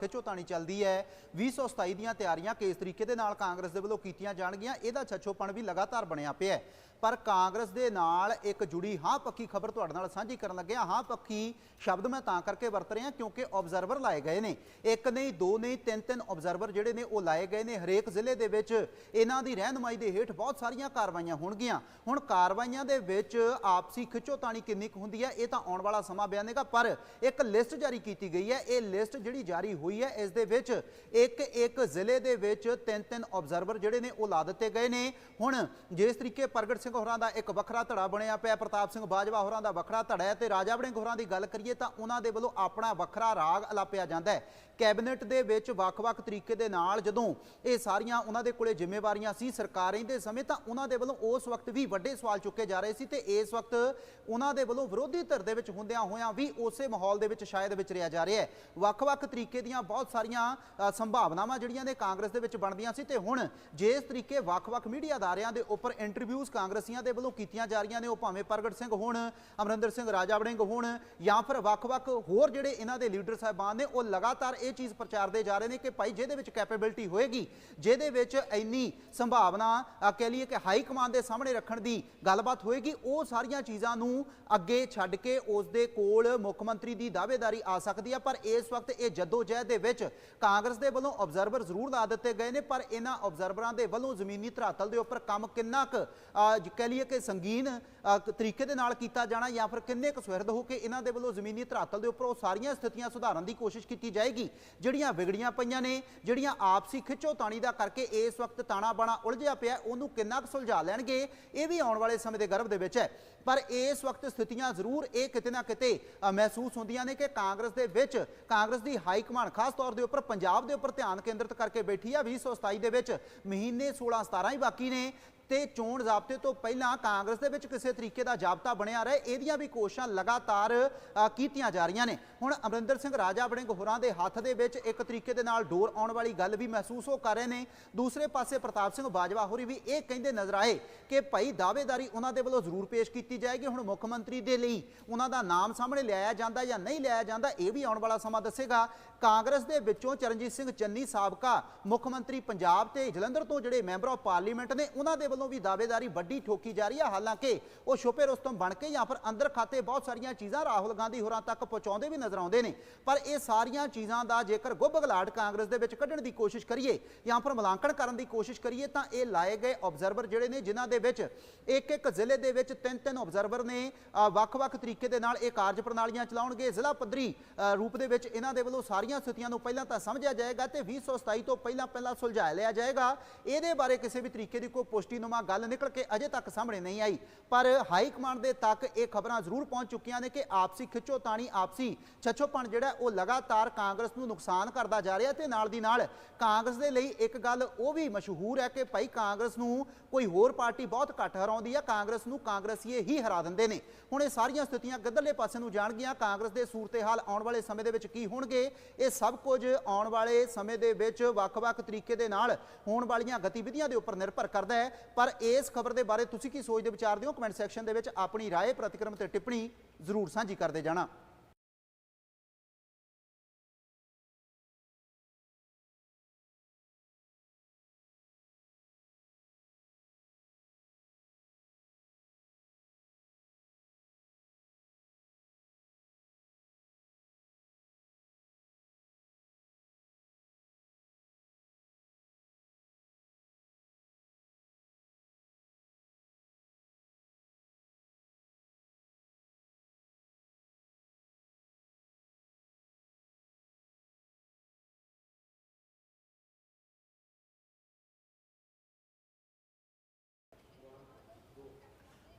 ਖਿੱਚੋਤਾਣੀ ਚੱਲਦੀ ਹੈ। 2027 ਦੀਆਂ ਤਿਆਰੀਆਂ ਕਿਸ ਤਰੀਕੇ ਦੇ ਨਾਲ ਕਾਂਗਰਸ ਦੇ ਵੱਲੋਂ ਕੀਤੀਆਂ ਜਾਣਗੀਆਂ। ਇਹਦਾ ਛੱਛੋਪਣ ਵੀ ਲਗਾਤਾਰ ਬਣਿਆ ਪਿਆ ਹੈ। ਪਰ ਕਾਂਗਰਸ ਦੇ ਨਾਲ ਇੱਕ ਜੁੜੀ ਹਾਂ ਪੱਕੀ ਖਬਰ ਤੁਹਾਡੇ ਨਾਲ ਸਾਂਝੀ ਕਰਨ ਲੱਗਿਆ ਹਾਂ। ਪੱਕੀ ਸ਼ਬਦ ਮੈਂ ਤਾਂ ਕਰਕੇ ਵਰਤ ਰਿਹਾ ਕਿਉਂਕਿ ਆਬਜ਼ਰਵਰ ਲਾਏ ਗਏ ਨੇ। ਇੱਕ ਨਹੀਂ, ਦੋ ਨਹੀਂ, ਤਿੰਨ ਤਿੰਨ ਆਬਜ਼ਰਵਰ ਜਿਹੜੇ ਨੇ ਉਹ ਲਾਏ ਗਏ ਨੇ। ਹਰੇਕ ਜ਼ਿਲ੍ਹੇ ਦੇ ਵਿੱਚ ਇਹਨਾਂ ਦੀ ਰਹਿਨਮਾਈ ਦੇ ਹੇਠ ਬਹੁਤ ਸਾਰੀਆਂ ਕਾਰਵਾਈਆਂ ਹੋਣਗੀਆਂ। ਹੁਣ ਕਾਰਵਾਈਆਂ ਦੇ ਵਿੱਚ ਆਪਸੀ ਖਿੱਚੋਤਾਣੀ ਕਿੰਨੀ ਕੁ ਹੁੰਦੀ ਹੈ, ਇਹ ਤਾਂ ਆਉਣ ਵਾਲਾ ਸਮਾਂ ਬਿਆਨੇਗਾ ਪਰ ਇੱਕ ਲਿਸਟ ਜਾਰੀ ਕੀਤੀ ਗਈ ਹੈ। ਇਹ ਲਿਸਟ ਜਿਹੜੀ ਜਾਰੀ ਹੋਈ ਹੈ, ਇਸ ਦੇ ਵਿੱਚ ਇੱਕ ਇੱਕ ਜ਼ਿਲ੍ਹੇ ਦੇ ਵਿੱਚ ਤਿੰਨ ਤਿੰਨ ਆਬਜ਼ਰਵਰ ਜਿਹੜੇ ਨੇ ਉਹ ਲਾ ਦਿੱਤੇ ਗਏ ਨੇ। ਹੁਣ ਜਿਸ ਤਰੀਕੇ ਪ੍ਰਗਟ ਸਿੰਘ ਹੋਰਾਂ ਦਾ ਇੱਕ ਵੱਖਰਾ ਧੜਾ ਬਣਿਆ ਪਿਆ। ਪ੍ਰਤਾਪ ਸਿੰਘ ਬਾਜਵਾ ਹੋਰਾਂ ਦਾ ਵੱਖਰਾ ਧੜਾ ਹੈ ਤੇ ਰਾਜਾ ਵੜਿੰਗ ਹੋਰਾਂ ਦੀ ਗੱਲ ਕਰੀਏ ਤਾਂ ਉਹਨਾਂ ਦੇ ਵੱਲੋਂ ਆਪਣਾ ਵੱਖਰਾ ਰਾਗ ਅਲਾਪਿਆ ਜਾਂਦਾ ਹੈ। ਕੈਬਨਿਟ ਦੇ ਵਿੱਚ ਵੱਖ-ਵੱਖ ਤਰੀਕੇ ਦੇ ਨਾਲ ਜਦੋਂ ਇਹ ਸਾਰੀਆਂ ਉਹਨਾਂ ਦੇ ਕੋਲੇ ਜ਼ਿੰਮੇਵਾਰੀਆਂ ਸੀ, ਸਰਕਾਰਾਂ ਦੇ ਸਮੇਂ ਤਾਂ ਉਹਨਾਂ ਦੇ ਵੱਲੋਂ ਉਸ ਵਕਤ ਵੀ ਵੱਡੇ ਸਵਾਲ ਚੁੱਕੇ ਜਾ ਰਹੇ ਸੀ ਤੇ ਇਸ ਵਕਤ ਉਹਨਾਂ ਦੇ ਵੱਲੋਂ ਵਿਰੋਧੀ ਧਿਰ ਦੇ ਵਿੱਚ ਹੁੰਦਿਆਂ ਹੋਇਆਂ ਵੀ ਉਸੇ ਮਾਹੌਲ ਦੇ ਵਿੱਚ ਸ਼ਾਇਦ ਵਿਚਰਿਆ ਜਾ ਰਿਹਾ ਹੈ। ਵੱਖ-ਵੱਖ ਤਰੀਕੇ ਦੀਆਂ ਬਹੁਤ ਸਾਰੀਆਂ ਸੰਭਾਵਨਾਵਾਂ ਜਿਹੜੀਆਂ ਨੇ ਕਾਂਗਰਸ ਦੇ ਵਿੱਚ ਬਣਦੀਆਂ ਸੀ ਤੇ ਹੁਣ ਜਿਸ ਤਰੀਕੇ ਵੱਖ-ਵੱਖ ਮੀਡੀਆ ਅਦਾਰਿਆਂ ਦੇ ਉੱਪਰ ਇੰਟਰਵਿਊਜ਼ ਕਾਂਗਰਸੀਆਂ ਦੇ ਵੱਲੋਂ ਕੀਤੀਆਂ ਜਾ ਰਹੀਆਂ ਨੇ, ਉਹ ਭਾਵੇਂ ਪ੍ਰਗਟ ਸਿੰਘ ਹੋਣ, ਅਮਰਿੰਦਰ ਸਿੰਘ ਰਾਜਾ ਵੜਿੰਗ ਹੋਣ, ਜਾਂ ਫਿਰ ਵੱਖ-ਵੱਖ ਹੋਰ ਜਿਹੜੇ ਇਹਨਾਂ ਦੇ ਲੀਡਰ ਸਾਹਿਬਾਨ ਨੇ, ਉਹ ਲਗਾਤਾਰ ਇਹ ਚੀਜ਼ ਪ੍ਰਚਾਰਦੇ ਜਾ ਰਹੇ ਨੇ ਕਿ ਭਾਈ ਜਿਹਦੇ ਵਿੱਚ ਕੈਪੇਬਿਲਿਟੀ ਹੋਏਗੀ, ਜਿਹਦੇ ਵਿੱਚ ਇੰਨੀ ਸੰਭਾਵਨਾ ਕਹਿ ਲਈਏ ਕਿ ਹਾਈ ਕਮਾਂਡ ਦੇ ਸਾਹਮਣੇ ਰੱਖਣ ਦੀ ਗੱਲਬਾਤ ਹੋਏਗੀ, ਉਹ ਸਾਰੀਆਂ ਚੀਜ਼ਾਂ ਨੂੰ ਅੱਗੇ ਛੱਡ ਕੇ ਉਸ ਦੇ ਕੋਲ ਮੁੱਖ ਮੰਤਰੀ ਦੀ ਦਾਅਵੇਦਾਰੀ ਆ ਸਕਦੀ ਹੈ ਪਰ ਇਸ ਵਕਤ ਇਹ ਜਦੋਜਹਿਦ ਦੇ ਵਿੱਚ ਕਾਂਗਰਸ ਦੇ ਵੱਲੋਂ ਆਬਜ਼ਰਵਰ ਜ਼ਰੂਰ ਲਾ ਦਿੱਤੇ ਗਏ ਨੇ, ਪਰ ਇਹਨਾਂ ਆਬਜ਼ਰਵਰਾਂ ਦੇ ਵੱਲੋਂ ਜ਼ਮੀਨੀ ਧਰਾਤਲ ਦੇ ਉੱਪਰ ਕੰਮ ਕਿੰਨਾ ਕੁ ਕਹਿ ਲਈਏ ਕਿ ਸੰਗੀਨ ਤਰੀਕੇ ਦੇ ਨਾਲ ਕੀਤਾ ਜਾਣਾ ਜਾਂ ਫਿਰ ਕਿੰਨੇ ਕੁ ਸੁਹਿਰਦ ਹੋ ਕੇ ਇਹਨਾਂ ਦੇ ਵੱਲੋਂ ਜ਼ਮੀਨੀ ਧਰਾਤਲ ਦੇ ਉੱਪਰ ਉਹ ਸਾਰੀਆਂ ਸਥਿਤੀਆਂ ਸੁਧਾਰਨ ਦੀ ਕੋਸ਼ਿਸ਼ ਕੀਤੀ ਜਾਏਗੀ? ਜਿਹੜੀਆਂ ਵਿਗੜੀਆਂ ਪਈਆਂ ਨੇ, ਜਿਹੜੀਆਂ ਆਪਸੀ ਖਿੱਚੋਤਾਣੀ ਦਾ ਕਰਕੇ ਇਸ ਵਕਤ ਤਾਣਾ ਬਾਣਾ ਉਲਝਿਆ ਪਿਆ, ਉਹਨੂੰ ਕਿੰਨਾ ਕੁ ਸੁਲਝਾ ਲੈਣਗੇ, ਇਹ ਵੀ ਆਉਣ ਵਾਲੇ ਸਮੇਂ ਦੇ ਗਰਭ ਦੇ ਵਿੱਚ ਹੈ। ਪਰ ਇਸ ਵਕਤ ਸਥਿਤੀਆਂ ਜ਼ਰੂਰ ਇਹ ਕਿਤੇ ਨਾ ਕਿਤੇ ਮਹਿਸੂਸ ਹੁੰਦੀਆਂ ਨੇ ਕਿ ਕਾਂਗਰਸ ਦੇ ਵਿੱਚ, ਕਾਂਗਰਸ ਦੀ ਹਾਈ ਕਮਾਂਡ ਖਾਸ ਤੌਰ ਦੇ ਉੱਪਰ, ਪੰਜਾਬ ਦੇ ਉੱਪਰ ਧਿਆਨ ਕੇਂਦਰਿਤ ਕਰਕੇ ਬੈਠੀ ਆ 2027 ਦੇ ਵਿੱਚ, ਮਹੀਨੇ 16 17 ਹੀ ਬਾਕੀ ਨੇ। ਤੇ ਚੋਣ ਜ਼ਾਬਤੇ ਤੋਂ ਪਹਿਲਾਂ ਕਾਂਗਰਸ ਦੇ ਵਿੱਚ ਕਿਸੇ ਤਰੀਕੇ ਦਾ ਜ਼ਾਬਤਾ ਬਣਿਆ ਰਹੇ, ਇਹਦੀਆਂ ਵੀ ਕੋਸ਼ਿਸ਼ਾਂ ਲਗਾਤਾਰ ਕੀਤੀਆਂ ਜਾ ਰਹੀਆਂ ਨੇ। ਹੁਣ ਅਮਰਿੰਦਰ ਸਿੰਘ ਰਾਜਾ ਵੜਿੰਗ ਹੋਰਾਂ ਦੇ ਹੱਥ ਦੇ ਵਿੱਚ ਇੱਕ ਤਰੀਕੇ ਦੇ ਨਾਲ ਡੋਰ ਆਉਣ ਵਾਲੀ ਗੱਲ ਵੀ ਮਹਿਸੂਸ ਹੋ ਕਰ ਰਹੇ ਨੇ। ਦੂਸਰੇ ਪਾਸੇ ਪ੍ਰਤਾਪ ਸਿੰਘ ਬਾਜਵਾ ਹੋਰੀ ਵੀ ਇਹ ਕਹਿੰਦੇ ਨਜ਼ਰ ਆਏ ਕਿ ਭਾਈ ਦਾਅਵੇਦਾਰੀ ਉਹਨਾਂ ਦੇ ਵੱਲੋਂ ਜ਼ਰੂਰ ਪੇਸ਼ ਕੀਤੀ ਜਾਏਗੀ। ਹੁਣ ਮੁੱਖ ਮੰਤਰੀ ਦੇ ਲਈ ਉਹਨਾਂ ਦਾ ਨਾਮ ਸਾਹਮਣੇ ਲਿਆਇਆ ਜਾਂਦਾ ਜਾਂ ਨਹੀਂ ਲਿਆਇਆ ਜਾਂਦਾ, ਇਹ ਵੀ ਆਉਣ ਵਾਲਾ ਸਮਾਂ ਦੱਸੇਗਾ। ਕਾਂਗਰਸ ਦੇ ਵਿੱਚੋਂ ਚਰਨਜੀਤ ਸਿੰਘ ਚੰਨੀ ਸਾਬਕਾ ਮੁੱਖ ਮੰਤਰੀ ਪੰਜਾਬ ਤੇ ਜਲੰਧਰ ਤੋਂ ਜਿਹੜੇ ਮੈਂਬਰ ਆਫ ਪਾਰਲੀਮੈਂਟ ਨੇ, ਉਹਨਾਂ ਦੇ ਵੱਲੋਂ ਵੀ ਦਾਅਵੇਦਾਰੀ ਵੱਡੀ ਠੋਕੀ ਜਾ ਰਹੀ ਹੈ ਹਾਲਾਂਕਿ ਉਹ ਛੁਪੇ ਰੁਸਤਮ ਬਣ ਕੇ ਜਾਂ ਫਿਰ ਅੰਦਰ ਖਾਤੇ ਬਹੁਤ ਸਾਰੀਆਂ ਚੀਜ਼ਾਂ ਰਾਹੁਲ ਗਾਂਧੀ ਹੋਰਾਂ ਤੱਕ ਪਹੁੰਚਾਉਂਦੇ ਵੀ ਨਜ਼ਰ ਆਉਂਦੇ ਨੇ। ਪਰ ਇਹ ਸਾਰੀਆਂ ਚੀਜ਼ਾਂ ਦਾ ਜੇਕਰ ਗੁੱਬਗਲਾਟ ਕਾਂਗਰਸ ਦੇ ਵਿੱਚ ਕੱਢਣ ਦੀ ਕੋਸ਼ਿਸ਼ ਕਰੀਏ ਜਾਂ ਫਿਰ ਮੁਲਾਂਕਣ ਕਰਨ ਦੀ ਕੋਸ਼ਿਸ਼ ਕਰੀਏ, ਤਾਂ ਇਹ ਲਾਏ ਗਏ ਆਬਜ਼ਰਵਰ ਜਿਹੜੇ ਨੇ, ਜਿਨ੍ਹਾਂ ਦੇ ਵਿੱਚ ਇੱਕ ਇੱਕ ਜ਼ਿਲ੍ਹੇ ਦੇ ਵਿੱਚ ਤਿੰਨ ਤਿੰਨ ਆਬਜ਼ਰਵਰ ਨੇ ਵੱਖ-ਵੱਖ ਤਰੀਕੇ ਦੇ ਨਾਲ ਇਹ ਕਾਰਜ ਪ੍ਰਣਾਲੀਆਂ ਚਲਾਉਣਗੇ। ਜ਼ਿਲ੍ਹਾ ਪੱਧਰੀ ਰੂਪ ਦੇ ਵਿੱਚ ਇਹਨਾਂ ਦੇ ਵੱਲੋਂ ਸਾਰੀਆਂ ਸਥਿਤੀਆਂ ਨੂੰ ਪਹਿਲਾਂ ਤਾਂ ਸਮਝਿਆ ਜਾਏਗਾ ਤੇ 2027 ਤੋਂ ਪਹਿਲਾਂ ਪਹਿਲਾਂ ਸੁਲਝਾ ਲਿਆ ਜਾਏਗਾ। ਇਹਦੇ ਬਾਰੇ ਕਿਸੇ ਵੀ ਤਰੀਕੇ ਦੀ ਕੋਈ ਪੁਸ਼ਟੀਨੁਮਾ ਗੱਲ ਨਿਕਲ ਕੇ ਅਜੇ ਤੱਕ ਸਾਹਮਣੇ ਨਹੀਂ ਆਈ। ਪਰ ਹਾਈ ਕਮਾਂਡ ਦੇ ਤੱਕ ਇਹ ਖਬਰਾਂ ਜ਼ਰੂਰ ਪਹੁੰਚ ਚੁੱਕੀਆਂ ਨੇ ਕਿ ਆਪਸੀ ਖਿੱਚੋਤਾਣੀ ਆਪਸੀ ਛੱਛੋਪਣ ਜਿਹੜਾ ਉਹ ਲਗਾਤਾਰ ਕਾਂਗਰਸ ਨੂੰ ਨੁਕਸਾਨ ਕਰਦਾ ਜਾ ਰਿਹਾ ਤੇ ਨਾਲ ਦੀ ਨਾਲ ਕਾਂਗਰਸ ਦੇ ਲਈ ਇੱਕ ਗੱਲ ਉਹ ਵੀ ਮਸ਼ਹੂਰ ਹੈ ਕਿ ਭਾਈ ਕਾਂਗਰਸ ਨੂੰ ਕੋਈ ਹੋਰ ਪਾਰਟੀ ਬਹੁਤ ਘੱਟ ਹਰਾਉਂਦੀ ਹੈ ਕਾਂਗਰਸ ਨੂੰ ਕਾਂਗਰਸੀਏ ਹੀ ਹਰਾ ਦਿੰਦੇ ਨੇ। ਹੁਣ ਇਹ ਸਾਰੀਆਂ ਸਥਿਤੀਆਂ ਕਿੱਧਰਲੇ ਪਾਸੇ ਨੂੰ ਜਾਣਗੀਆਂ, ਕਾਂਗਰਸ ਦੇ ਸੂਰਤੇ-ਹਾਲ ਆਉਣ ਵਾਲੇ ਸਮੇਂ ਦੇ ਵਿੱਚ ਕੀ ਹੋਣਗੇ ਇਹ ਸਭ ਕੁਝ ਆਉਣ ਵਾਲੇ ਸਮੇਂ ਦੇ ਵਿੱਚ ਵੱਖ-ਵੱਖ ਤਰੀਕੇ ਦੇ ਨਾਲ ਹੋਣ ਵਾਲੀਆਂ ਗਤੀਵਿਧੀਆਂ ਦੇ ਉੱਪਰ ਨਿਰਭਰ ਕਰਦਾ ਹੈ। ਪਰ ਇਸ ਖਬਰ ਦੇ ਬਾਰੇ ਤੁਸੀਂ ਕੀ ਸੋਚਦੇ ਵਿਚਾਰਦੇ ਹੋ? ਕਮੈਂਟ ਸੈਕਸ਼ਨ ਦੇ ਵਿੱਚ ਆਪਣੀ ਰਾਏ, ਪ੍ਰਤੀਕਰਮ ਤੇ ਟਿੱਪਣੀ ਜ਼ਰੂਰ ਸਾਂਝੀ ਕਰਦੇ ਜਾਣਾ।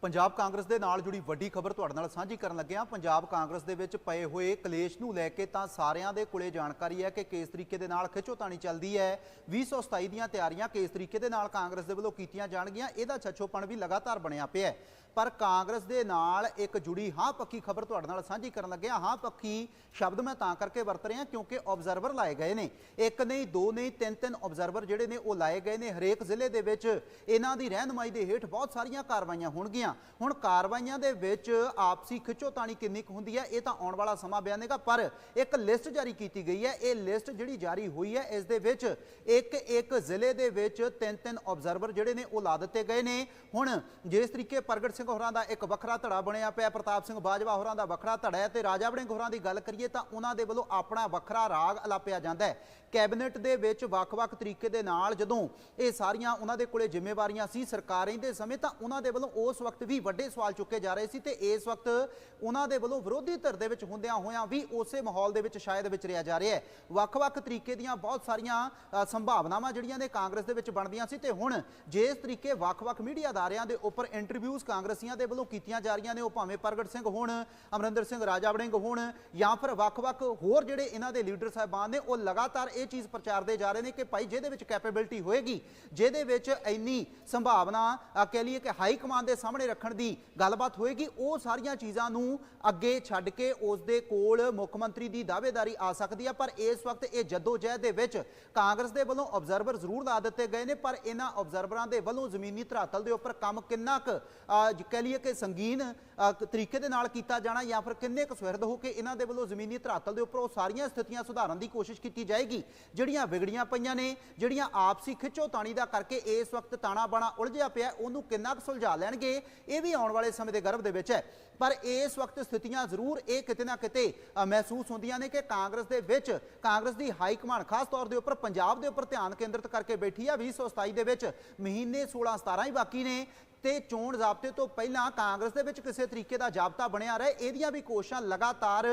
ਪੰਜਾਬ ਕਾਂਗਰਸ ਦੇ ਨਾਲ ਜੁੜੀ ਵੱਡੀ ਖਬਰ ਤੁਹਾਡੇ ਨਾਲ ਸਾਂਝੀ ਕਰਨ ਲੱਗੇ ਹਾਂ। ਪੰਜਾਬ ਕਾਂਗਰਸ ਦੇ ਵਿੱਚ ਪਏ ਹੋਏ ਕਲੇਸ਼ ਨੂੰ ਲੈ ਕੇ ਤਾਂ ਸਾਰਿਆਂ ਦੇ ਕੋਲੇ ਜਾਣਕਾਰੀ ਹੈ ਕਿ ਕਿਸ ਤਰੀਕੇ ਦੇ ਨਾਲ ਖਿੱਚੋਤਾਣੀ ਚੱਲਦੀ ਹੈ। 2027 ਦੀਆਂ ਤਿਆਰੀਆਂ ਕਿਸ ਤਰੀਕੇ ਦੇ ਨਾਲ ਕਾਂਗਰਸ ਦੇ ਵੱਲੋਂ ਕੀਤੀਆਂ ਜਾਣਗੀਆਂ, ਇਹਦਾ ਛੱਛੋਪਣ ਵੀ ਲਗਾਤਾਰ ਬਣਿਆ ਪਿਆ ਪਰ ਕਾਂਗਰਸ ਦੇ ਨਾਲ ਇੱਕ ਜੁੜੀ ਹਾਂ ਪੱਕੀ ਖਬਰ ਤੁਹਾਡੇ ਨਾਲ ਸਾਂਝੀ ਕਰਨ ਲੱਗਿਆ ਹਾਂ। ਪੱਕੀ ਸ਼ਬਦ ਮੈਂ ਤਾਂ ਕਰਕੇ ਵਰਤ ਰਿਹਾ ਕਿਉਂਕਿ ਆਬਜ਼ਰਵਰ ਲਾਏ ਗਏ ਨੇ। ਇੱਕ ਨਹੀਂ, ਦੋ ਨਹੀਂ, ਤਿੰਨ ਤਿੰਨ ਆਬਜ਼ਰਵਰ ਜਿਹੜੇ ਨੇ ਉਹ ਲਾਏ ਗਏ ਨੇ। ਹਰੇਕ ਜ਼ਿਲ੍ਹੇ ਦੇ ਵਿੱਚ ਇਹਨਾਂ ਦੀ ਰਹਿਨਮਾਈ ਦੇ ਹੇਠ ਬਹੁਤ ਸਾਰੀਆਂ ਕਾਰਵਾਈਆਂ ਹੋਣਗੀਆਂ। ਹੁਣ ਕਾਰਵਾਈਆਂ ਦੇ ਵਿੱਚ ਆਪਸੀ ਖਿੱਚੋਤਾਣੀ ਕਿੰਨੀ ਕੁ ਹੁੰਦੀ ਹੈ, ਇਹ ਤਾਂ ਆਉਣ ਵਾਲਾ ਸਮਾਂ ਬਿਆਨੇਗਾ ਪਰ ਇੱਕ ਲਿਸਟ ਜਾਰੀ ਕੀਤੀ ਗਈ ਹੈ। ਇਹ ਲਿਸਟ ਜਿਹੜੀ ਜਾਰੀ ਹੋਈ ਹੈ, ਇਸ ਦੇ ਵਿੱਚ ਇੱਕ ਇੱਕ ਜ਼ਿਲ੍ਹੇ ਦੇ ਵਿੱਚ ਤਿੰਨ ਤਿੰਨ ਆਬਜ਼ਰਵਰ ਜਿਹੜੇ ਨੇ, ਉਹ ਲਾ ਦਿੱਤੇ ਗਏ ਨੇ। ਹੁਣ ਜਿਸ ਤਰੀਕੇ ਪ੍ਰਗਟ ਸਿੰਘ ਹੋਰਾਂ ਦਾ ਇੱਕ ਵੱਖਰਾ ਧੜਾ ਬਣਿਆ ਪਿਆ, ਪ੍ਰਤਾਪ ਸਿੰਘ ਬਾਜਵਾ ਹੋਰਾਂ ਦਾ ਵੱਖਰਾ ਧੜਾ ਹੈ ਤੇ ਰਾਜਾ ਵੜਿੰਗ ਹੋਰਾਂ ਦੀ ਗੱਲ ਕਰੀਏ ਤਾਂ ਉਹਨਾਂ ਦੇ ਵੱਲੋਂ ਆਪਣਾ ਵੱਖਰਾ ਰਾਗ ਅਲਾਪਿਆ ਜਾਂਦਾ ਹੈ। ਕੈਬਨਿਟ ਦੇ ਵਿੱਚ ਵੱਖ-ਵੱਖ ਤਰੀਕੇ ਦੇ ਨਾਲ ਜਦੋਂ ਇਹ ਸਾਰੀਆਂ ਉਹਨਾਂ ਦੇ ਕੋਲੇ ਜ਼ਿੰਮੇਵਾਰੀਆਂ ਸੀ, ਸਰਕਾਰ ਦੇ ਸਮੇਂ ਤਾਂ ਉਹਨਾਂ ਦੇ ਵੱਲੋਂ ਉਸ ਵਕਤ ਵੀ ਵੱਡੇ ਸਵਾਲ ਚੁੱਕੇ ਜਾ ਰਹੇ ਸੀ ਤੇ ਇਸ ਵਕਤ ਉਹਨਾਂ ਦੇ ਵੱਲੋਂ ਵਿਰੋਧੀ ਧਿਰ ਦੇ ਵਿੱਚ ਹੁੰਦਿਆਂ ਹੋਇਆਂ ਵੀ ਉਸੇ ਮਾਹੌਲ ਦੇ ਵਿੱਚ ਸ਼ਾਇਦ ਵਿਚਰਿਆ ਜਾ ਰਿਹਾ ਹੈ। ਵੱਖ-ਵੱਖ ਤਰੀਕੇ ਦੀਆਂ ਬਹੁਤ ਸਾਰੀਆਂ ਸੰਭਾਵਨਾਵਾਂ ਜਿਹੜੀਆਂ ਨੇ ਕਾਂਗਰਸ ਦੇ ਵਿੱਚ ਬਣਦੀਆਂ ਸੀ ਤੇ ਹੁਣ ਜਿਸ ਤਰੀਕੇ ਵੱਖ-ਵੱਖ ਮੀਡੀਆ ਅਦਾਰਿਆਂ ਦੇ ਉੱਪਰ ਇੰਟਰਵਿਊਜ਼ ਕਾਂਗਰਸੀਆਂ ਦੇ ਵੱਲੋਂ ਕੀਤੀਆਂ ਜਾ ਰਹੀਆਂ ਨੇ, ਉਹ ਭਾਵੇਂ ਪ੍ਰਗਟ ਸਿੰਘ ਹੋਣ, ਅਮਰਿੰਦਰ ਸਿੰਘ ਰਾਜਾ ਵੜਿੰਗ ਹੋਣ ਜਾਂ ਫਿਰ ਵੱਖ-ਵੱਖ ਹੋਰ ਜਿਹੜੇ ਇਹਨਾਂ ਦੇ ਲੀਡਰ ਸਾਹਿਬਾਨ ਨੇ, ਉਹ ਲਗਾਤਾਰ ਇਹ ਚੀਜ਼ ਪ੍ਰਚਾਰਦੇ ਜਾ ਰਹੇ ਨੇ ਕਿ ਭਾਈ ਜਿਹਦੇ ਵਿੱਚ ਕੈਪੇਬਿਲਿਟੀ ਹੋਏਗੀ, ਜਿਹਦੇ ਵਿੱਚ ਇੰਨੀ ਸੰਭਾਵਨਾ ਕਹਿ ਲਈਏ ਕਿ ਹਾਈ ਕਮਾਂਡ ਦੇ ਸਾਹਮਣੇ ਰੱਖਣ ਦੀ ਗੱਲਬਾਤ ਹੋਏਗੀ। ਉਹ ਸਾਰੀਆਂ ਚੀਜ਼ਾਂ ਨੂੰ ਅੱਗੇ ਛੱਡ ਕੇ ਉਸ ਦੇ ਕੋਲ ਮੁੱਖ ਮੰਤਰੀ ਦੀ ਦਾਅਵੇਦਾਰੀ ਆ ਸਕਦੀ ਹੈ ਪਰ ਇਸ ਵਕਤ ਇਹ ਜਦੋਜਹਿਦ ਦੇ ਵਿੱਚ ਕਾਂਗਰਸ ਦੇ ਵੱਲੋਂ ਆਬਜ਼ਰਵਰ ਜ਼ਰੂਰ ਲਾ ਦਿੱਤੇ ਗਏ ਨੇ, ਪਰ ਇਹਨਾਂ ਆਬਜ਼ਰਵਰਾਂ ਦੇ ਵੱਲੋਂ ਜ਼ਮੀਨੀ ਧਰਾਤਲ ਦੇ ਉੱਪਰ ਕੰਮ ਕਿੰਨਾ ਕੁ ਕਹਿ ਲਈਏ ਕਿ ਸੰਗੀਨ ਤਰੀਕੇ ਦੇ ਨਾਲ ਕੀਤਾ ਜਾਣਾ ਜਾਂ ਫਿਰ ਕਿੰਨੇ ਕੁ ਸੁਹਿਰਦ ਹੋ ਕੇ ਇਹਨਾਂ ਦੇ ਵੱਲੋਂ ਜ਼ਮੀਨੀ ਧਰਾਤਲ ਦੇ ਉੱਪਰ ਉਹ ਸਾਰੀਆਂ ਸਥਿਤੀਆਂ ਸੁਧਾਰਨ ਦੀ ਕੋਸ਼ਿਸ਼ ਕੀਤੀ ਜਾਏਗੀ। ਜਿਹੜੀਆਂ ਵਿਗੜੀਆਂ ਪਈਆਂ ਨੇ, ਜਿਹੜੀਆਂ ਆਪਸੀ ਖਿੱਚੋਤਾਣੀ ਦਾ ਕਰਕੇ ਇਸ ਵਕਤ ਤਾਣਾ ਬਾਣਾ ਉਲਝਿਆ ਪਿਆ, ਉਹਨੂੰ ਕਿੰਨਾ ਕੁ ਸੁਲਝਾ ਲੈਣਗੇ? ਇਹ ਵੀ ਆਉਣ ਵਾਲੇ ਸਮੇਂ ਦੇ ਗਰਭ ਦੇ ਵਿੱਚ ਹੈ। ਪਰ ਇਸ ਵਕਤ ਸਥਿਤੀਆਂ ਜ਼ਰੂਰ ਇਹ ਕਿਤੇ ਨਾ ਕਿਤੇ ਮਹਿਸੂਸ ਹੁੰਦੀਆਂ ਨੇ ਕਿ ਕਾਂਗਰਸ ਦੇ ਵਿੱਚ, ਕਾਂਗਰਸ ਦੀ ਹਾਈ ਕਮਾਂਡ ਖਾਸ ਤੌਰ ਦੇ ਉੱਪਰ ਪੰਜਾਬ ਦੇ ਉੱਪਰ ਧਿਆਨ ਕੇਂਦਰਿਤ ਕਰਕੇ ਬੈਠੀ ਆ। 2027 ਦੇ ਵਿੱਚ ਮਹੀਨੇ 16 17 ਹੀ ਬਾਕੀ ਨੇ। ਤੇ ਚੋਣ ਜ਼ਾਬਤੇ ਤੋਂ ਪਹਿਲਾਂ ਕਾਂਗਰਸ ਦੇ ਵਿੱਚ ਕਿਸੇ ਤਰੀਕੇ ਦਾ ਜ਼ਾਬਤਾ ਬਣਿਆ ਰਹੇ, ਇਹਦੀਆਂ ਵੀ ਕੋਸ਼ਿਸ਼ਾਂ ਲਗਾਤਾਰ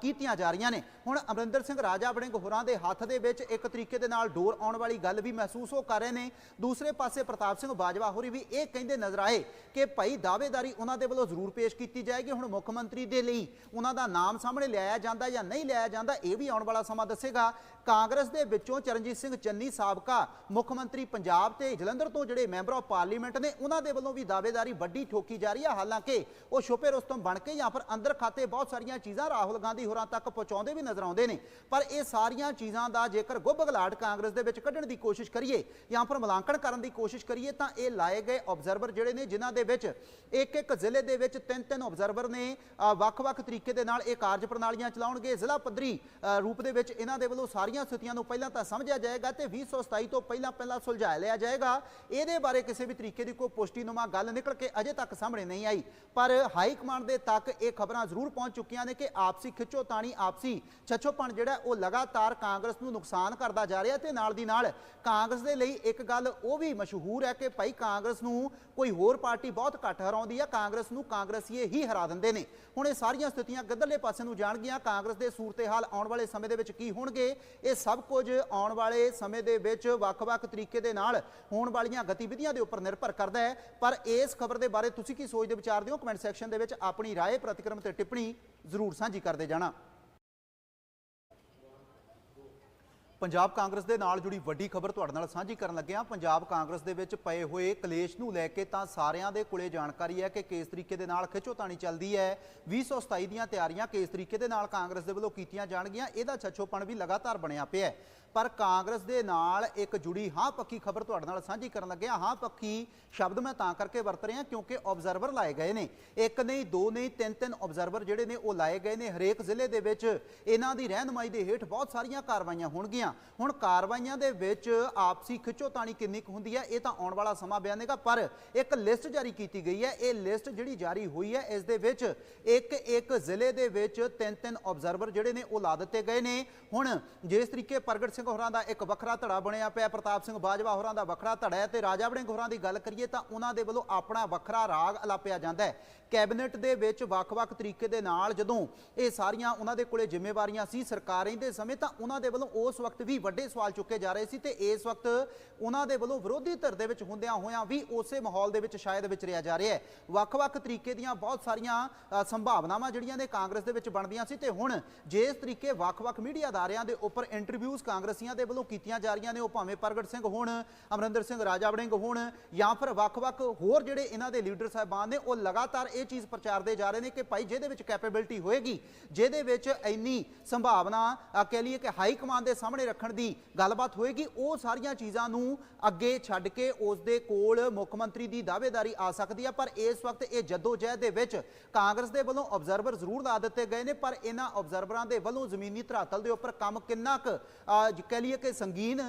ਕੀਤੀਆਂ ਜਾ ਰਹੀਆਂ ਨੇ। ਹੁਣ ਅਮਰਿੰਦਰ ਸਿੰਘ ਰਾਜਾ ਵੜਿੰਗ ਹੋਰਾਂ ਦੇ ਹੱਥ ਦੇ ਵਿੱਚ ਇੱਕ ਤਰੀਕੇ ਦੇ ਨਾਲ ਡੋਰ ਆਉਣ ਵਾਲੀ ਗੱਲ ਵੀ ਮਹਿਸੂਸ ਹੋ ਕਰ ਰਹੇ ਨੇ। ਦੂਸਰੇ ਪਾਸੇ ਪ੍ਰਤਾਪ ਸਿੰਘ ਬਾਜਵਾ ਹੋਰੀ ਵੀ ਇਹ ਕਹਿੰਦੇ ਨਜ਼ਰ ਆਏ ਕਿ ਭਾਈ ਦਾਅਵੇਦਾਰੀ ਉਹਨਾਂ ਦੇ ਵੱਲੋਂ ਜ਼ਰੂਰ ਪੇਸ਼ ਕੀਤੀ ਜਾਏਗੀ। ਹੁਣ ਮੁੱਖ ਮੰਤਰੀ ਦੇ ਲਈ ਉਹਨਾਂ ਦਾ ਨਾਮ ਸਾਹਮਣੇ ਲਿਆਇਆ ਜਾਂਦਾ ਜਾਂ ਨਹੀਂ ਲਿਆਇਆ ਜਾਂਦਾ, ਇਹ ਵੀ ਆਉਣ ਵਾਲਾ ਸਮਾਂ ਦੱਸੇਗਾ। ਕਾਂਗਰਸ ਦੇ ਵਿੱਚੋਂ ਚਰਨਜੀਤ ਸਿੰਘ ਚੰਨੀ ਸਾਬਕਾ ਮੁੱਖ ਮੰਤਰੀ ਪੰਜਾਬ ਤੇ ਜਲੰਧਰ ਤੋਂ ਜਿਹੜੇ ਮੈਂਬਰ ਆਫ ਪਾਰਲੀਮੈਂਟ ਨੇ, ਉਹਨਾਂ ਦੇ ਵੱਲੋਂ ਵੀ ਦਾਅਵੇਦਾਰੀ ਵੱਡੀ ਠੋਕੀ ਜਾ ਰਹੀ ਹੈ ਹਾਲਾਂਕਿ ਉਹ ਛੁਪੇ ਰੁਸਤਮ ਬਣ ਕੇ ਜਾਂ ਫਿਰ ਅੰਦਰ ਖਾਤੇ ਬਹੁਤ ਸਾਰੀਆਂ ਚੀਜ਼ਾਂ ਰਾਹੁਲ ਗਾਂਧੀ ਹੋਰਾਂ ਤੱਕ ਪਹੁੰਚਾਉਂਦੇ ਵੀ ਨਜ਼ਰ ਆਉਂਦੇ ਨੇ। ਪਰ ਇਹ ਸਾਰੀਆਂ ਚੀਜ਼ਾਂ ਦਾ ਜੇਕਰ ਗੁੱਬਗਲਾਟ ਕਾਂਗਰਸ ਦੇ ਵਿੱਚ ਕੱਢਣ ਦੀ ਕੋਸ਼ਿਸ਼ ਕਰੀਏ ਜਾਂ ਫਿਰ ਮੁਲਾਂਕਣ ਕਰਨ ਦੀ ਕੋਸ਼ਿਸ਼ ਕਰੀਏ, ਤਾਂ ਇਹ ਲਾਏ ਗਏ ਆਬਜ਼ਰਵਰ ਜਿਹੜੇ ਨੇ, ਜਿਨ੍ਹਾਂ ਦੇ ਵਿੱਚ ਇੱਕ ਇੱਕ ਜ਼ਿਲ੍ਹੇ ਦੇ ਵਿੱਚ ਤਿੰਨ ਤਿੰਨ ਆਬਜ਼ਰਵਰ ਨੇ ਵੱਖ-ਵੱਖ ਤਰੀਕੇ ਦੇ ਨਾਲ ਇਹ ਕਾਰਜ ਪ੍ਰਣਾਲੀਆਂ ਚਲਾਉਣਗੇ। ਜ਼ਿਲ੍ਹਾ ਪੱਧਰੀ ਰੂਪ ਦੇ ਵਿੱਚ ਇਹਨਾਂ ਦੇ ਵੱਲੋਂ ਸਾਰੀ ਸਾਰੀਆਂ ਸਥਿਤੀਆਂ ਨੂੰ ਪਹਿਲਾਂ ਤਾਂ ਸਮਝਿਆ ਜਾਏਗਾ ਤੇ 2027 ਤੋਂ ਪਹਿਲਾਂ ਪਹਿਲਾਂ ਸੁਲਝਾ ਲਿਆ ਜਾਏਗਾ। ਇਹਦੇ ਬਾਰੇ ਕਿਸੇ ਵੀ ਤਰੀਕੇ ਦੀ ਕੋਈ ਪੁਸ਼ਟੀਨੁਮਾ ਗੱਲ ਨਿਕਲ ਕੇ ਅਜੇ ਤੱਕ ਸਾਹਮਣੇ ਨਹੀਂ ਆਈ। ਪਰ ਹਾਈ ਕਮਾਂਡ ਦੇ ਤੱਕ ਇਹ ਖਬਰਾਂ ਜ਼ਰੂਰ ਪਹੁੰਚ ਚੁੱਕੀਆਂ ਨੇ ਕਿ ਆਪਸੀ ਖਿੱਚੋਤਾਣੀ ਆਪਸੀ ਛੱਛੋਪਣ ਜਿਹੜਾ ਉਹ ਲਗਾਤਾਰ ਕਾਂਗਰਸ ਨੂੰ ਨੁਕਸਾਨ ਕਰਦਾ ਜਾ ਰਿਹਾ ਤੇ ਨਾਲ ਦੀ ਨਾਲ ਕਾਂਗਰਸ ਦੇ ਲਈ ਇੱਕ ਗੱਲ ਉਹ ਵੀ ਮਸ਼ਹੂਰ ਹੈ ਕਿ ਭਾਈ ਕਾਂਗਰਸ ਨੂੰ ਕੋਈ ਹੋਰ ਪਾਰਟੀ ਬਹੁਤ ਘੱਟ ਹਰਾਉਂਦੀ ਹੈ ਕਾਂਗਰਸ ਨੂੰ ਕਾਂਗਰਸੀਏ ਹੀ ਹਰਾ ਦਿੰਦੇ ਨੇ। ਹੁਣ ਇਹ ਸਾਰੀਆਂ ਸਥਿਤੀਆਂ ਕਿੱਧਰਲੇ ਪਾਸੇ ਨੂੰ ਜਾਣਗੀਆਂ, ਕਾਂਗਰਸ ਦੇ ਸੂਰਤੇ-ਹਾਲ ਆਉਣ ਵਾਲੇ ਸਮੇਂ ਦੇ ਵਿੱਚ ਕੀ ਹੋਣਗੇ ਇਹ ਸਭ ਕੁਝ ਆਉਣ ਵਾਲੇ ਸਮੇਂ ਦੇ ਵਿੱਚ ਵੱਖ-ਵੱਖ ਤਰੀਕੇ ਦੇ ਨਾਲ ਹੋਣ ਵਾਲੀਆਂ ਗਤੀਵਿਧੀਆਂ ਦੇ ਉੱਪਰ ਨਿਰਭਰ ਕਰਦਾ ਹੈ। ਪਰ ਇਸ ਖਬਰ ਦੇ ਬਾਰੇ ਤੁਸੀਂ ਕੀ ਸੋਚਦੇ ਵਿਚਾਰਦੇ ਹੋ ਕਮੈਂਟ ਸੈਕਸ਼ਨ ਦੇ ਵਿੱਚ ਆਪਣੀ ਰਾਏ, ਪ੍ਰਤੀਕਰਮ ਤੇ ਟਿੱਪਣੀ ਜ਼ਰੂਰ ਸਾਂਝੀ ਕਰਦੇ ਜਾਣਾ। ਪੰਜਾਬ ਕਾਂਗਰਸ ਦੇ ਨਾਲ ਜੁੜੀ ਵੱਡੀ ਖਬਰ ਤੁਹਾਡੇ ਨਾਲ ਸਾਂਝੀ ਕਰਨ ਲੱਗੇ ਹਾਂ। ਪੰਜਾਬ ਕਾਂਗਰਸ ਦੇ ਵਿੱਚ ਪਏ ਹੋਏ ਕਲੇਸ਼ ਨੂੰ ਲੈ ਕੇ ਤਾਂ ਸਾਰਿਆਂ ਦੇ ਕੋਲੇ ਜਾਣਕਾਰੀ ਹੈ ਕਿ ਕਿਸ ਤਰੀਕੇ ਦੇ ਨਾਲ ਖਿੱਚੋਤਾਣੀ ਚੱਲਦੀ ਹੈ। 2027 ਦੀਆਂ ਤਿਆਰੀਆਂ ਕਿਸ ਤਰੀਕੇ ਦੇ ਨਾਲ ਕਾਂਗਰਸ ਦੇ ਵੱਲੋਂ ਕੀਤੀਆਂ ਜਾਣਗੀਆਂ, ਇਹਦਾ ਛੱਛੋਪਣ ਵੀ ਲਗਾਤਾਰ ਬਣਿਆ ਪਿਆ ਹੈ। ਪਰ ਕਾਂਗਰਸ ਦੇ ਨਾਲ ਇੱਕ ਜੁੜੀ ਹਾਂ ਪੱਕੀ ਖਬਰ ਤੁਹਾਡੇ ਨਾਲ ਸਾਂਝੀ ਕਰਨ ਲੱਗਿਆ ਹਾਂ। ਹਾਂ ਪੱਕੀ ਸ਼ਬਦ ਮੈਂ ਤਾਂ ਕਰਕੇ ਵਰਤ ਰਿਹਾ ਕਿਉਂਕਿ ਆਬਜ਼ਰਵਰ ਲਾਏ ਗਏ ਨੇ। ਇੱਕ ਨਹੀਂ, ਦੋ ਨਹੀਂ, ਤਿੰਨ ਤਿੰਨ ਆਬਜ਼ਰਵਰ ਜਿਹੜੇ ਨੇ ਉਹ ਲਾਏ ਗਏ ਨੇ। ਹਰੇਕ ਜ਼ਿਲ੍ਹੇ ਦੇ ਵਿੱਚ ਇਹਨਾਂ ਦੀ ਰਹਿਨਮਾਈ ਦੇ ਹੇਠ ਬਹੁਤ ਸਾਰੀਆਂ ਕਾਰਵਾਈਆਂ ਹੋਣਗੀਆਂ। ਹੁਣ ਕਾਰਵਾਈਆਂ ਦੇ ਵਿੱਚ ਆਪਸੀ ਖਿੱਚੋਤਾਣੀ ਕਿੰਨੀ ਕੁ ਹੁੰਦੀ ਹੈ, ਇਹ ਤਾਂ ਆਉਣ ਵਾਲਾ ਸਮਾਂ ਬਿਆਨੇਗਾ ਪਰ ਇੱਕ ਲਿਸਟ ਜਾਰੀ ਕੀਤੀ ਗਈ ਹੈ। ਇਹ ਲਿਸਟ ਜਿਹੜੀ ਜਾਰੀ ਹੋਈ ਹੈ, ਇਸ ਦੇ ਵਿੱਚ ਇੱਕ ਇੱਕ ਜ਼ਿਲ੍ਹੇ ਦੇ ਵਿੱਚ ਤਿੰਨ ਤਿੰਨ ਆਬਜ਼ਰਵਰ ਜਿਹੜੇ ਨੇ ਉਹ ਲਾ ਦਿੱਤੇ ਗਏ ਨੇ। ਹੁਣ ਜਿਸ ਤਰੀਕੇ ਪ੍ਰਗਟ ਸਿੰਘ ਹੋਰਾਂ ਦਾ ਇੱਕ ਵੱਖਰਾ ਧੜਾ ਬਣਿਆ ਪਿਆ। ਪ੍ਰਤਾਪ ਸਿੰਘ ਬਾਜਵਾ ਹੋਰਾਂ ਦਾ ਵੱਖਰਾ ਧੜਾ ਹੈ ਤੇ ਰਾਜਾ ਵੜਿੰਗ ਹੋਰਾਂ ਦੀ ਗੱਲ ਕਰੀਏ ਤਾਂ ਉਹਨਾਂ ਦੇ ਵੱਲੋਂ ਆਪਣਾ ਵੱਖਰਾ ਰਾਗ ਅਲਾਪਿਆ ਜਾਂਦਾ ਹੈ। ਕੈਬਨਿਟ ਦੇ ਵਿੱਚ ਵੱਖ-ਵੱਖ ਤਰੀਕੇ ਦੇ ਨਾਲ ਜਦੋਂ ਇਹ ਸਾਰੀਆਂ ਉਹਨਾਂ ਦੇ ਕੋਲੇ ਜ਼ਿੰਮੇਵਾਰੀਆਂ ਸੀ, ਸਰਕਾਰਾਂ ਦੇ ਸਮੇਂ ਤਾਂ ਉਹਨਾਂ ਦੇ ਵੱਲੋਂ ਉਸ ਵਕਤ ਵੀ ਵੱਡੇ ਸਵਾਲ ਚੁੱਕੇ ਜਾ ਰਹੇ ਸੀ ਤੇ ਇਸ ਵਕਤ ਉਹਨਾਂ ਦੇ ਵੱਲੋਂ ਵਿਰੋਧੀ ਧਿਰ ਦੇ ਵਿੱਚ ਹੁੰਦਿਆਂ ਹੋਇਆਂ ਵੀ ਉਸੇ ਮਾਹੌਲ ਦੇ ਵਿੱਚ ਸ਼ਾਇਦ ਵਿਚਰਿਆ ਜਾ ਰਿਹਾ ਹੈ। ਵੱਖ-ਵੱਖ ਤਰੀਕੇ ਦੀਆਂ ਬਹੁਤ ਸਾਰੀਆਂ ਸੰਭਾਵਨਾਵਾਂ ਜਿਹੜੀਆਂ ਨੇ ਕਾਂਗਰਸ ਦੇ ਵਿੱਚ ਬਣਦੀਆਂ ਸੀ ਤੇ ਹੁਣ ਜਿਸ ਤਰੀਕੇ ਵੱਖ-ਵੱਖ ਮੀਡੀਆ ਅਦਾਰਿਆਂ ਦੇ ਉੱਪਰ ਇੰਟਰਵਿਊਜ਼ ਕਾਂਗਰਸ ਕਾਂਗਰਸੀਆਂ ਦੇ ਵੱਲੋਂ ਕੀਤੀਆਂ ਜਾ ਰਹੀਆਂ ਨੇ, ਉਹ ਭਾਵੇਂ ਪ੍ਰਗਟ ਸਿੰਘ ਹੋਣ, ਅਮਰਿੰਦਰ ਸਿੰਘ ਰਾਜਾ ਵੜਿੰਗ ਹੋਣ, ਜਾਂ ਫਿਰ ਵੱਖ-ਵੱਖ ਹੋਰ ਜਿਹੜੇ ਇਹਨਾਂ ਦੇ ਲੀਡਰ ਸਾਹਿਬਾਨ ਨੇ, ਉਹ ਲਗਾਤਾਰ ਇਹ ਚੀਜ਼ ਪ੍ਰਚਾਰਦੇ ਜਾ ਰਹੇ ਨੇ ਕਿ ਭਾਈ ਜਿਹਦੇ ਵਿੱਚ ਕੈਪੇਬਿਲਿਟੀ ਹੋਏਗੀ, ਜਿਹਦੇ ਵਿੱਚ ਇੰਨੀ ਸੰਭਾਵਨਾ ਕਹਿ ਲਈਏ ਕਿ ਹਾਈ ਕਮਾਂਡ ਦੇ ਸਾਹਮਣੇ ਰੱਖਣ ਦੀ ਗੱਲਬਾਤ ਹੋਏਗੀ, ਉਹ ਸਾਰੀਆਂ ਚੀਜ਼ਾਂ ਨੂੰ ਅੱਗੇ ਛੱਡ ਕੇ ਉਸ ਦੇ ਕੋਲ ਮੁੱਖ ਮੰਤਰੀ ਦੀ ਦਾਅਵੇਦਾਰੀ ਆ ਸਕਦੀ ਹੈ ਪਰ ਇਸ ਵਕਤ ਇਹ ਜਦੋਜਹਿਦ ਦੇ ਵਿੱਚ ਕਾਂਗਰਸ ਦੇ ਵੱਲੋਂ ਆਬਜ਼ਰਵਰ ਜ਼ਰੂਰ ਲਾ ਦਿੱਤੇ ਗਏ ਨੇ, ਪਰ ਇਹਨਾਂ ਆਬਜ਼ਰਵਰਾਂ ਦੇ ਵੱਲੋਂ ਜ਼ਮੀਨੀ ਧਰਾਤਲ ਦੇ ਉੱਪਰ ਕੰਮ ਕਿੰਨਾ ਕੁ ਕਹਿ ਲਈਏ ਕਿ ਸੰਗੀਨ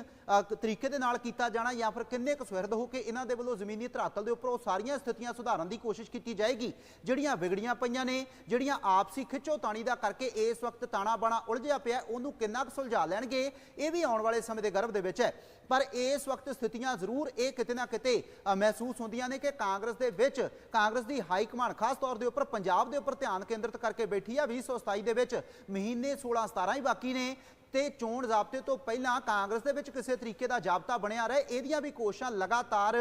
ਤਰੀਕੇ ਦੇ ਨਾਲ ਕੀਤਾ ਜਾਣਾ ਜਾਂ ਫਿਰ ਕਿੰਨੇ ਕੁ ਸੁਹਿਰਦ ਹੋ ਕੇ ਇਹਨਾਂ ਦੇ ਵੱਲੋਂ ਜ਼ਮੀਨੀ ਧਰਾਤਲ ਦੇ ਉੱਪਰ ਉਹ ਸਾਰੀਆਂ ਸਥਿਤੀਆਂ ਸੁਧਾਰਨ ਦੀ ਕੋਸ਼ਿਸ਼ ਕੀਤੀ ਜਾਏਗੀ। ਜਿਹੜੀਆਂ ਵਿਗੜੀਆਂ ਪਈਆਂ ਨੇ, ਜਿਹੜੀਆਂ ਆਪਸੀ ਖਿੱਚੋਤਾਣੀ ਦਾ ਕਰਕੇ ਇਸ ਵਕਤ ਤਾਣਾ ਬਾਣਾ ਉਲਝਿਆ ਪਿਆ, ਉਹਨੂੰ ਕਿੰਨਾ ਕੁ ਸੁਲਝਾ ਲੈਣਗੇ, ਇਹ ਵੀ ਆਉਣ ਵਾਲੇ ਸਮੇਂ ਦੇ ਗਰਭ ਦੇ ਵਿੱਚ ਹੈ। ਪਰ ਇਸ ਵਕਤ ਸਥਿਤੀਆਂ ਜ਼ਰੂਰ ਇਹ ਕਿਤੇ ਨਾ ਕਿਤੇ ਮਹਿਸੂਸ ਹੁੰਦੀਆਂ ਨੇ ਕਿ ਕਾਂਗਰਸ ਦੇ ਵਿੱਚ, ਕਾਂਗਰਸ ਦੀ ਹਾਈ ਕਮਾਂਡ ਖਾਸ ਤੌਰ ਦੇ ਉੱਪਰ ਪੰਜਾਬ ਦੇ ਉੱਪਰ ਧਿਆਨ ਕੇਂਦਰਿਤ ਕਰਕੇ ਬੈਠੀ ਆ 2027 ਦੇ ਵਿੱਚ। ਮਹੀਨੇ 16 17 ਹੀ ਬਾਕੀ ਨੇ। ਤੇ ਚੋਣ ਜ਼ਾਬਤੇ ਤੋਂ ਪਹਿਲਾਂ ਕਾਂਗਰਸ ਦੇ ਵਿੱਚ ਕਿਸੇ ਤਰੀਕੇ ਦਾ ਜ਼ਾਬਤਾ ਬਣਿਆ ਰਹੇ, ਇਹਦੀਆਂ ਵੀ ਕੋਸ਼ਿਸ਼ਾਂ ਲਗਾਤਾਰ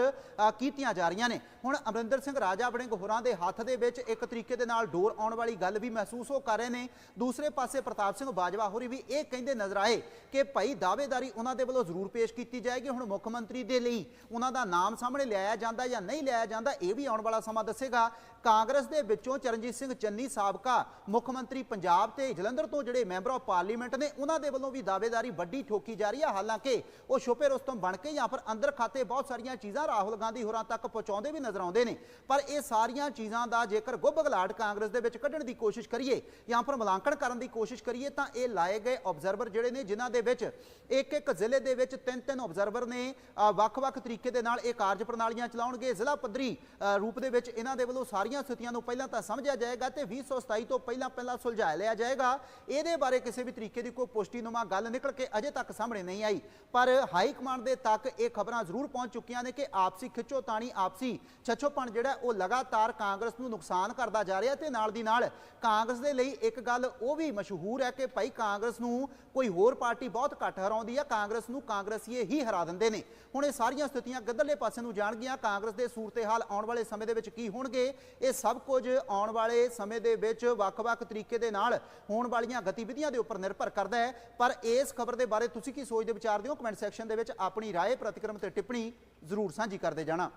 ਕੀਤੀਆਂ ਜਾ ਰਹੀਆਂ ਨੇ। ਹੁਣ ਅਮਰਿੰਦਰ ਸਿੰਘ ਰਾਜਾ ਵੜਿੰਗ ਹੋਰਾਂ ਦੇ ਹੱਥ ਦੇ ਵਿੱਚ ਇੱਕ ਤਰੀਕੇ ਦੇ ਨਾਲ ਡੋਰ ਆਉਣ ਵਾਲੀ ਗੱਲ ਵੀ ਮਹਿਸੂਸ ਹੋ ਕਰ ਰਹੇ ਨੇ। ਦੂਸਰੇ ਪਾਸੇ ਪ੍ਰਤਾਪ ਸਿੰਘ ਬਾਜਵਾ ਹੋਰੀ ਵੀ ਇਹ ਕਹਿੰਦੇ ਨਜ਼ਰ ਆਏ ਕਿ ਭਾਈ ਦਾਅਵੇਦਾਰੀ ਉਹਨਾਂ ਦੇ ਵੱਲੋਂ ਜ਼ਰੂਰ ਪੇਸ਼ ਕੀਤੀ ਜਾਏਗੀ। ਹੁਣ ਮੁੱਖ ਮੰਤਰੀ ਦੇ ਲਈ ਉਹਨਾਂ ਦਾ ਨਾਮ ਸਾਹਮਣੇ ਲਿਆਇਆ ਜਾਂਦਾ ਜਾਂ ਨਹੀਂ ਲਿਆਇਆ ਜਾਂਦਾ, ਇਹ ਵੀ ਆਉਣ ਵਾਲਾ ਸਮਾਂ ਦੱਸੇਗਾ। ਕਾਂਗਰਸ ਦੇ ਵਿੱਚੋਂ ਚਰਨਜੀਤ ਸਿੰਘ ਚੰਨੀ ਸਾਬਕਾ ਮੁੱਖ ਮੰਤਰੀ ਪੰਜਾਬ ਤੇ ਜਲੰਧਰ ਤੋਂ ਜਿਹੜੇ ਮੈਂਬਰ ਆਫ ਪਾਰਲੀਮੈਂਟ ਨੇ, ਉਹਨਾਂ ਦੇ ਵੱਲੋਂ ਵੀ ਦਾਅਵੇਦਾਰੀ ਵੱਡੀ ਠੋਕੀ ਜਾ ਰਹੀ ਹੈ ਹਾਲਾਂਕਿ ਉਹ ਛੁਪੇ ਰੁਸਤਮ ਬਣ ਕੇ ਜਾਂ ਫਿਰ ਅੰਦਰ ਖਾਤੇ ਬਹੁਤ ਸਾਰੀਆਂ ਚੀਜ਼ਾਂ ਰਾਹੁਲ ਗਾਂਧੀ ਹੋਰਾਂ ਤੱਕ ਪਹੁੰਚਾਉਂਦੇ ਵੀ ਨਜ਼ਰ ਆਉਂਦੇ ਨੇ। ਪਰ ਇਹ ਸਾਰੀਆਂ ਚੀਜ਼ਾਂ ਦਾ ਜੇਕਰ ਗੁੱਬਗਲਾਟ ਕਾਂਗਰਸ ਦੇ ਵਿੱਚ ਕੱਢਣ ਦੀ ਕੋਸ਼ਿਸ਼ ਕਰੀਏ ਜਾਂ ਫਿਰ ਮੁਲਾਂਕਣ ਕਰਨ ਦੀ ਕੋਸ਼ਿਸ਼ ਕਰੀਏ ਤਾਂ ਇਹ ਲਾਏ ਗਏ ਆਬਜ਼ਰਵਰ ਜਿਹੜੇ ਨੇ, ਜਿਨ੍ਹਾਂ ਦੇ ਵਿੱਚ ਇੱਕ ਇੱਕ ਜ਼ਿਲ੍ਹੇ ਦੇ ਵਿੱਚ ਤਿੰਨ ਤਿੰਨ ਆਬਜ਼ਰਵਰ ਨੇ ਵੱਖ-ਵੱਖ ਤਰੀਕੇ ਦੇ ਨਾਲ ਇਹ ਕਾਰਜ ਪ੍ਰਣਾਲੀਆਂ ਚਲਾਉਣਗੇ। ਜ਼ਿਲ੍ਹਾ ਪੱਧਰੀ ਰੂਪ ਦੇ ਵਿੱਚ ਇਹਨਾਂ ਦੇ ਵੱਲੋਂ ਸਾਰੀਆਂ ਸਥਿਤੀਆਂ ਨੂੰ ਪਹਿਲਾਂ ਤਾਂ ਸਮਝਿਆ ਜਾਏਗਾ ਤੇ 2027 ਤੋਂ ਪਹਿਲਾਂ ਪਹਿਲਾਂ ਸੁਲਝਾ ਲਿਆ ਜਾਏਗਾ। ਇਹਦੇ ਬਾਰੇ ਕਿਸੇ ਵੀ ਤਰੀਕੇ ਦੀ ਕੋਈ ਪੁਸ਼ਟੀ ਪੁਸ਼ਟੀਨੁਮਾ ਗੱਲ ਨਿਕਲ ਕੇ ਅਜੇ ਤੱਕ ਸਾਹਮਣੇ ਨਹੀਂ ਆਈ। ਪਰ ਹਾਈ ਕਮਾਂਡ ਦੇ ਤੱਕ ਇਹ ਖਬਰਾਂ ਜ਼ਰੂਰ ਪਹੁੰਚ ਚੁੱਕੀਆਂ ਨੇ ਕਿ ਆਪਸੀ ਖਿੱਚੋਤਾਣੀ ਆਪਸੀ ਛੱਛੋਪਣ ਜਿਹੜਾ ਉਹ ਲਗਾਤਾਰ ਕਾਂਗਰਸ ਨੂੰ ਨੁਕਸਾਨ ਕਰਦਾ ਜਾ ਰਿਹਾ ਤੇ ਨਾਲ ਦੀ ਨਾਲ ਕਾਂਗਰਸ ਦੇ ਲਈ ਇੱਕ ਗੱਲ ਉਹ ਵੀ ਮਸ਼ਹੂਰ ਹੈ ਕਿ ਭਾਈ ਕਾਂਗਰਸ ਨੂੰ ਕੋਈ ਹੋਰ ਪਾਰਟੀ ਬਹੁਤ ਘੱਟ ਹਰਾਉਂਦੀ ਹੈ ਕਾਂਗਰਸ ਨੂੰ ਕਾਂਗਰਸੀਏ ਹੀ ਹਰਾ ਦਿੰਦੇ ਨੇ। ਹੁਣ ਇਹ ਸਾਰੀਆਂ ਸਥਿਤੀਆਂ ਕਿੱਧਰਲੇ ਪਾਸੇ ਨੂੰ ਜਾਣਗੀਆਂ, ਕਾਂਗਰਸ ਦੇ ਸੂਰਤੇ-ਹਾਲ ਆਉਣ ਵਾਲੇ ਸਮੇਂ ਦੇ ਵਿੱਚ ਕੀ ਹੋਣਗੇ, ਇਹ ਸਭ ਕੁਝ ਆਉਣ ਵਾਲੇ ਸਮੇਂ ਦੇ ਵਿੱਚ ਵੱਖ-ਵੱਖ ਤਰੀਕੇ ਦੇ ਨਾਲ ਹੋਣ ਵਾਲੀਆਂ ਗਤੀਵਿਧੀਆਂ ਦੇ ਉੱਪਰ ਨਿਰਭਰ ਕਰਦਾ ਹੈ। ਪਰ ਇਸ ਖਬਰ ਦੇ ਬਾਰੇ ਤੁਸੀਂ ਕੀ ਸੋਚਦੇ ਵਿਚਾਰਦੇ ਹੋ? ਕਮੈਂਟ ਸੈਕਸ਼ਨ ਦੇ ਵਿੱਚ ਆਪਣੀ ਰਾਏ, ਪ੍ਰਤੀਕਰਮ ਤੇ ਟਿੱਪਣੀ ਜ਼ਰੂਰ ਸਾਂਝੀ ਕਰਦੇ ਜਾਣਾ।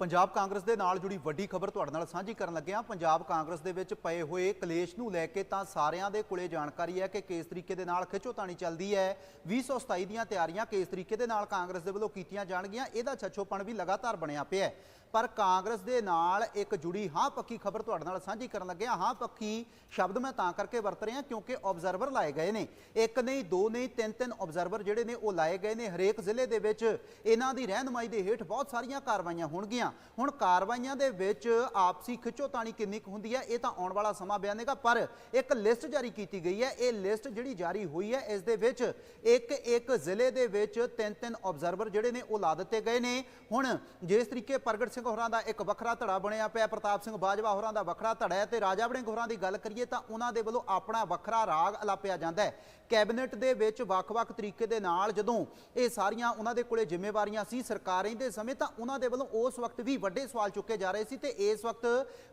ਪੰਜਾਬ ਕਾਂਗਰਸ ਦੇ ਨਾਲ ਜੁੜੀ ਵੱਡੀ ਖਬਰ ਤੁਹਾਡੇ ਨਾਲ ਸਾਂਝੀ ਕਰਨ ਲੱਗੇ ਹਾਂ ਪੰਜਾਬ ਕਾਂਗਰਸ ਦੇ ਵਿੱਚ ਪਏ ਹੋਏ ਕਲੇਸ਼ ਨੂੰ ਲੈ ਕੇ ਤਾਂ ਸਾਰਿਆਂ ਦੇ ਕੋਲੇ ਜਾਣਕਾਰੀ ਹੈ ਕਿ ਕਿਸ ਤਰੀਕੇ ਦੇ ਨਾਲ ਖਿੱਚੋਤਾਣੀ ਚੱਲਦੀ ਹੈ। 2027 ਦੀਆਂ ਤਿਆਰੀਆਂ ਕਿਸ ਤਰੀਕੇ ਦੇ ਨਾਲ ਕਾਂਗਰਸ ਦੇ ਵੱਲੋਂ ਕੀਤੀਆਂ ਜਾਣਗੀਆਂ, ਇਹਦਾ ਛੱਛੋਪਣ ਵੀ ਲਗਾਤਾਰ ਬਣਿਆ ਪਿਆ ਹੈ। ਪਰ ਕਾਂਗਰਸ ਦੇ ਨਾਲ ਇੱਕ ਜੁੜੀ ਹਾਂ ਪੱਕੀ ਖਬਰ ਤੁਹਾਡੇ ਨਾਲ ਸਾਂਝੀ ਕਰਨ ਲੱਗਿਆ ਹਾਂ। ਹਾਂ ਪੱਕੀ ਸ਼ਬਦ ਮੈਂ ਤਾਂ ਕਰਕੇ ਵਰਤ ਰਿਹਾ ਕਿਉਂਕਿ ਆਬਜ਼ਰਵਰ ਲਾਏ ਗਏ ਨੇ। ਇੱਕ ਨਹੀਂ, ਦੋ ਨਹੀਂ, ਤਿੰਨ ਤਿੰਨ ਆਬਜ਼ਰਵਰ ਜਿਹੜੇ ਨੇ ਉਹ ਲਾਏ ਗਏ ਨੇ। ਹਰੇਕ ਜ਼ਿਲ੍ਹੇ ਦੇ ਵਿੱਚ ਇਹਨਾਂ ਦੀ ਰਹਿਨਮਾਈ ਦੇ ਹੇਠ ਬਹੁਤ ਸਾਰੀਆਂ ਕਾਰਵਾਈਆਂ ਹੋਣਗੀਆਂ। ਹੁਣ ਕਾਰਵਾਈਆਂ ਦੇ ਵਿੱਚ ਆਪਸੀ ਖਿੱਚੋਤਾਣੀ ਕਿੰਨੀ ਕੁ ਹੁੰਦੀ ਹੈ, ਇਹ ਤਾਂ ਆਉਣ ਵਾਲਾ ਸਮਾਂ ਬਿਆਨੇਗਾ ਪਰ ਇੱਕ ਲਿਸਟ ਜਾਰੀ ਕੀਤੀ ਗਈ ਹੈ। ਇਹ ਲਿਸਟ ਜਿਹੜੀ ਜਾਰੀ ਹੋਈ ਹੈ, ਇਸ ਦੇ ਵਿੱਚ ਇੱਕ ਇੱਕ ਜ਼ਿਲ੍ਹੇ ਦੇ ਵਿੱਚ ਤਿੰਨ ਤਿੰਨ ਆਬਜ਼ਰਵਰ ਜਿਹੜੇ ਨੇ ਉਹ ਲਾ ਦਿੱਤੇ ਗਏ ਨੇ। ਹੁਣ ਜਿਸ ਤਰੀਕੇ ਪ੍ਰਗਟ ਸਿੰਘ ਹੋਰਾਂ ਦਾ ਇੱਕ ਵੱਖਰਾ ਧੜਾ ਬਣਿਆ ਪਿਆ। ਪ੍ਰਤਾਪ ਸਿੰਘ ਬਾਜਵਾ ਹੋਰਾਂ ਦਾ ਵੱਖਰਾ ਧੜਾ ਹੈ ਤੇ ਰਾਜਾ ਵੜਿੰਗ ਹੋਰਾਂ ਦੀ ਗੱਲ ਕਰੀਏ ਤਾਂ ਉਹਨਾਂ ਦੇ ਵੱਲੋਂ ਆਪਣਾ ਵੱਖਰਾ ਰਾਗ ਅਲਾਪਿਆ ਜਾਂਦਾ ਹੈ। ਕੈਬਨਿਟ ਦੇ ਵਿੱਚ ਵੱਖ-ਵੱਖ ਤਰੀਕੇ ਦੇ ਨਾਲ ਜਦੋਂ ਇਹ ਸਾਰੀਆਂ ਉਹਨਾਂ ਦੇ ਕੋਲੇ ਜ਼ਿੰਮੇਵਾਰੀਆਂ ਸੀ, ਸਰਕਾਰ ਰਹਿੰਦੇ ਸਮੇਂ ਤਾਂ ਉਹਨਾਂ ਦੇ ਵੱਲੋਂ ਉਸ ਵਕਤ ਵੀ ਵੱਡੇ ਸਵਾਲ ਚੁੱਕੇ ਜਾ ਰਹੇ ਸੀ ਤੇ ਇਸ ਵਕਤ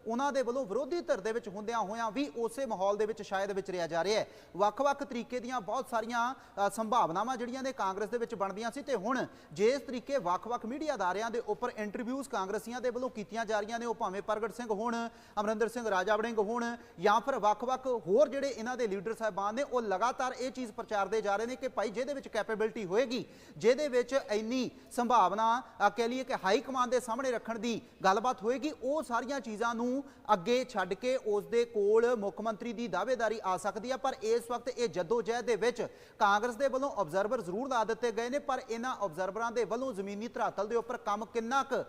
ਉਹਨਾਂ ਦੇ ਵੱਲੋਂ ਵਿਰੋਧੀ ਧਿਰ ਦੇ ਵਿੱਚ ਹੁੰਦਿਆਂ ਹੋਇਆਂ ਵੀ ਉਸੇ ਮਾਹੌਲ ਦੇ ਵਿੱਚ ਸ਼ਾਇਦ ਵਿਚਰਿਆ ਜਾ ਰਿਹਾ ਹੈ। ਵੱਖ-ਵੱਖ ਤਰੀਕੇ ਦੀਆਂ ਬਹੁਤ ਸਾਰੀਆਂ ਸੰਭਾਵਨਾਵਾਂ ਜਿਹੜੀਆਂ ਨੇ ਕਾਂਗਰਸ ਦੇ ਵਿੱਚ ਬਣਦੀਆਂ ਸੀ ਤੇ ਹੁਣ ਜਿਸ ਤਰੀਕੇ ਵੱਖ-ਵੱਖ ਮੀਡੀਆ ਅਦਾਰਿਆਂ ਦੇ ਉੱਪਰ ਇੰਟਰਵਿਊਜ਼ ਕਾਂਗਰਸੀਆਂ ਦੇ ਵੱਲੋਂ ਕੀਤੀਆਂ ਜਾ ਰਹੀਆਂ ਨੇ, ਉਹ ਭਾਵੇਂ ਪ੍ਰਗਟ ਸਿੰਘ ਹੋਣ, ਅਮਰਿੰਦਰ ਸਿੰਘ ਰਾਜਾ ਵੜਿੰਗ ਹੋਣ ਜਾਂ ਫਿਰ ਵੱਖ-ਵੱਖ ਹੋਰ ਜਿਹੜੇ ਇਹਨਾਂ ਦੇ ਲੀਡਰ ਸਾਹਿਬਾਨ ਨੇ, ਉਹ ਲਗਾਤਾਰ ਇਹ ਚੀਜ਼ ਪ੍ਰਚਾਰਦੇ ਜਾ ਰਹੇ ਨੇ ਕਿ ਭਾਈ ਜਿਹਦੇ ਵਿੱਚ ਕੈਪੇਬਿਲਿਟੀ ਹੋਏਗੀ, ਜਿਹਦੇ ਵਿੱਚ ਇੰਨੀ ਸੰਭਾਵਨਾ ਕਹਿ ਲਈਏ ਕਿ ਹਾਈ ਕਮਾਂਡ ਦੇ ਸਾਹਮਣੇ ਰੱਖਣ ਦੀ ਗੱਲਬਾਤ ਹੋਏਗੀ, ਉਹ ਸਾਰੀਆਂ ਚੀਜ਼ਾਂ ਨੂੰ ਅੱਗੇ ਛੱਡ ਕੇ ਉਸ ਦੇ ਕੋਲ ਮੁੱਖ ਮੰਤਰੀ ਦੀ ਦਾਅਵੇਦਾਰੀ ਆ ਸਕਦੀ ਹੈ ਪਰ ਇਸ ਵਕਤ ਇਹ ਜਦੋਜਹਿਦ ਦੇ ਵਿੱਚ ਕਾਂਗਰਸ ਦੇ ਵੱਲੋਂ ਆਬਜ਼ਰਵਰ ਜ਼ਰੂਰ ਲਾ ਦਿੱਤੇ ਗਏ ਨੇ, ਪਰ ਇਹਨਾਂ ਆਬਜ਼ਰਵਰਾਂ ਦੇ ਵੱਲੋਂ ਜ਼ਮੀਨੀ ਧਰਾਤਲ ਦੇ ਉੱਪਰ ਕੰਮ ਕਿੰਨਾ ਕੁ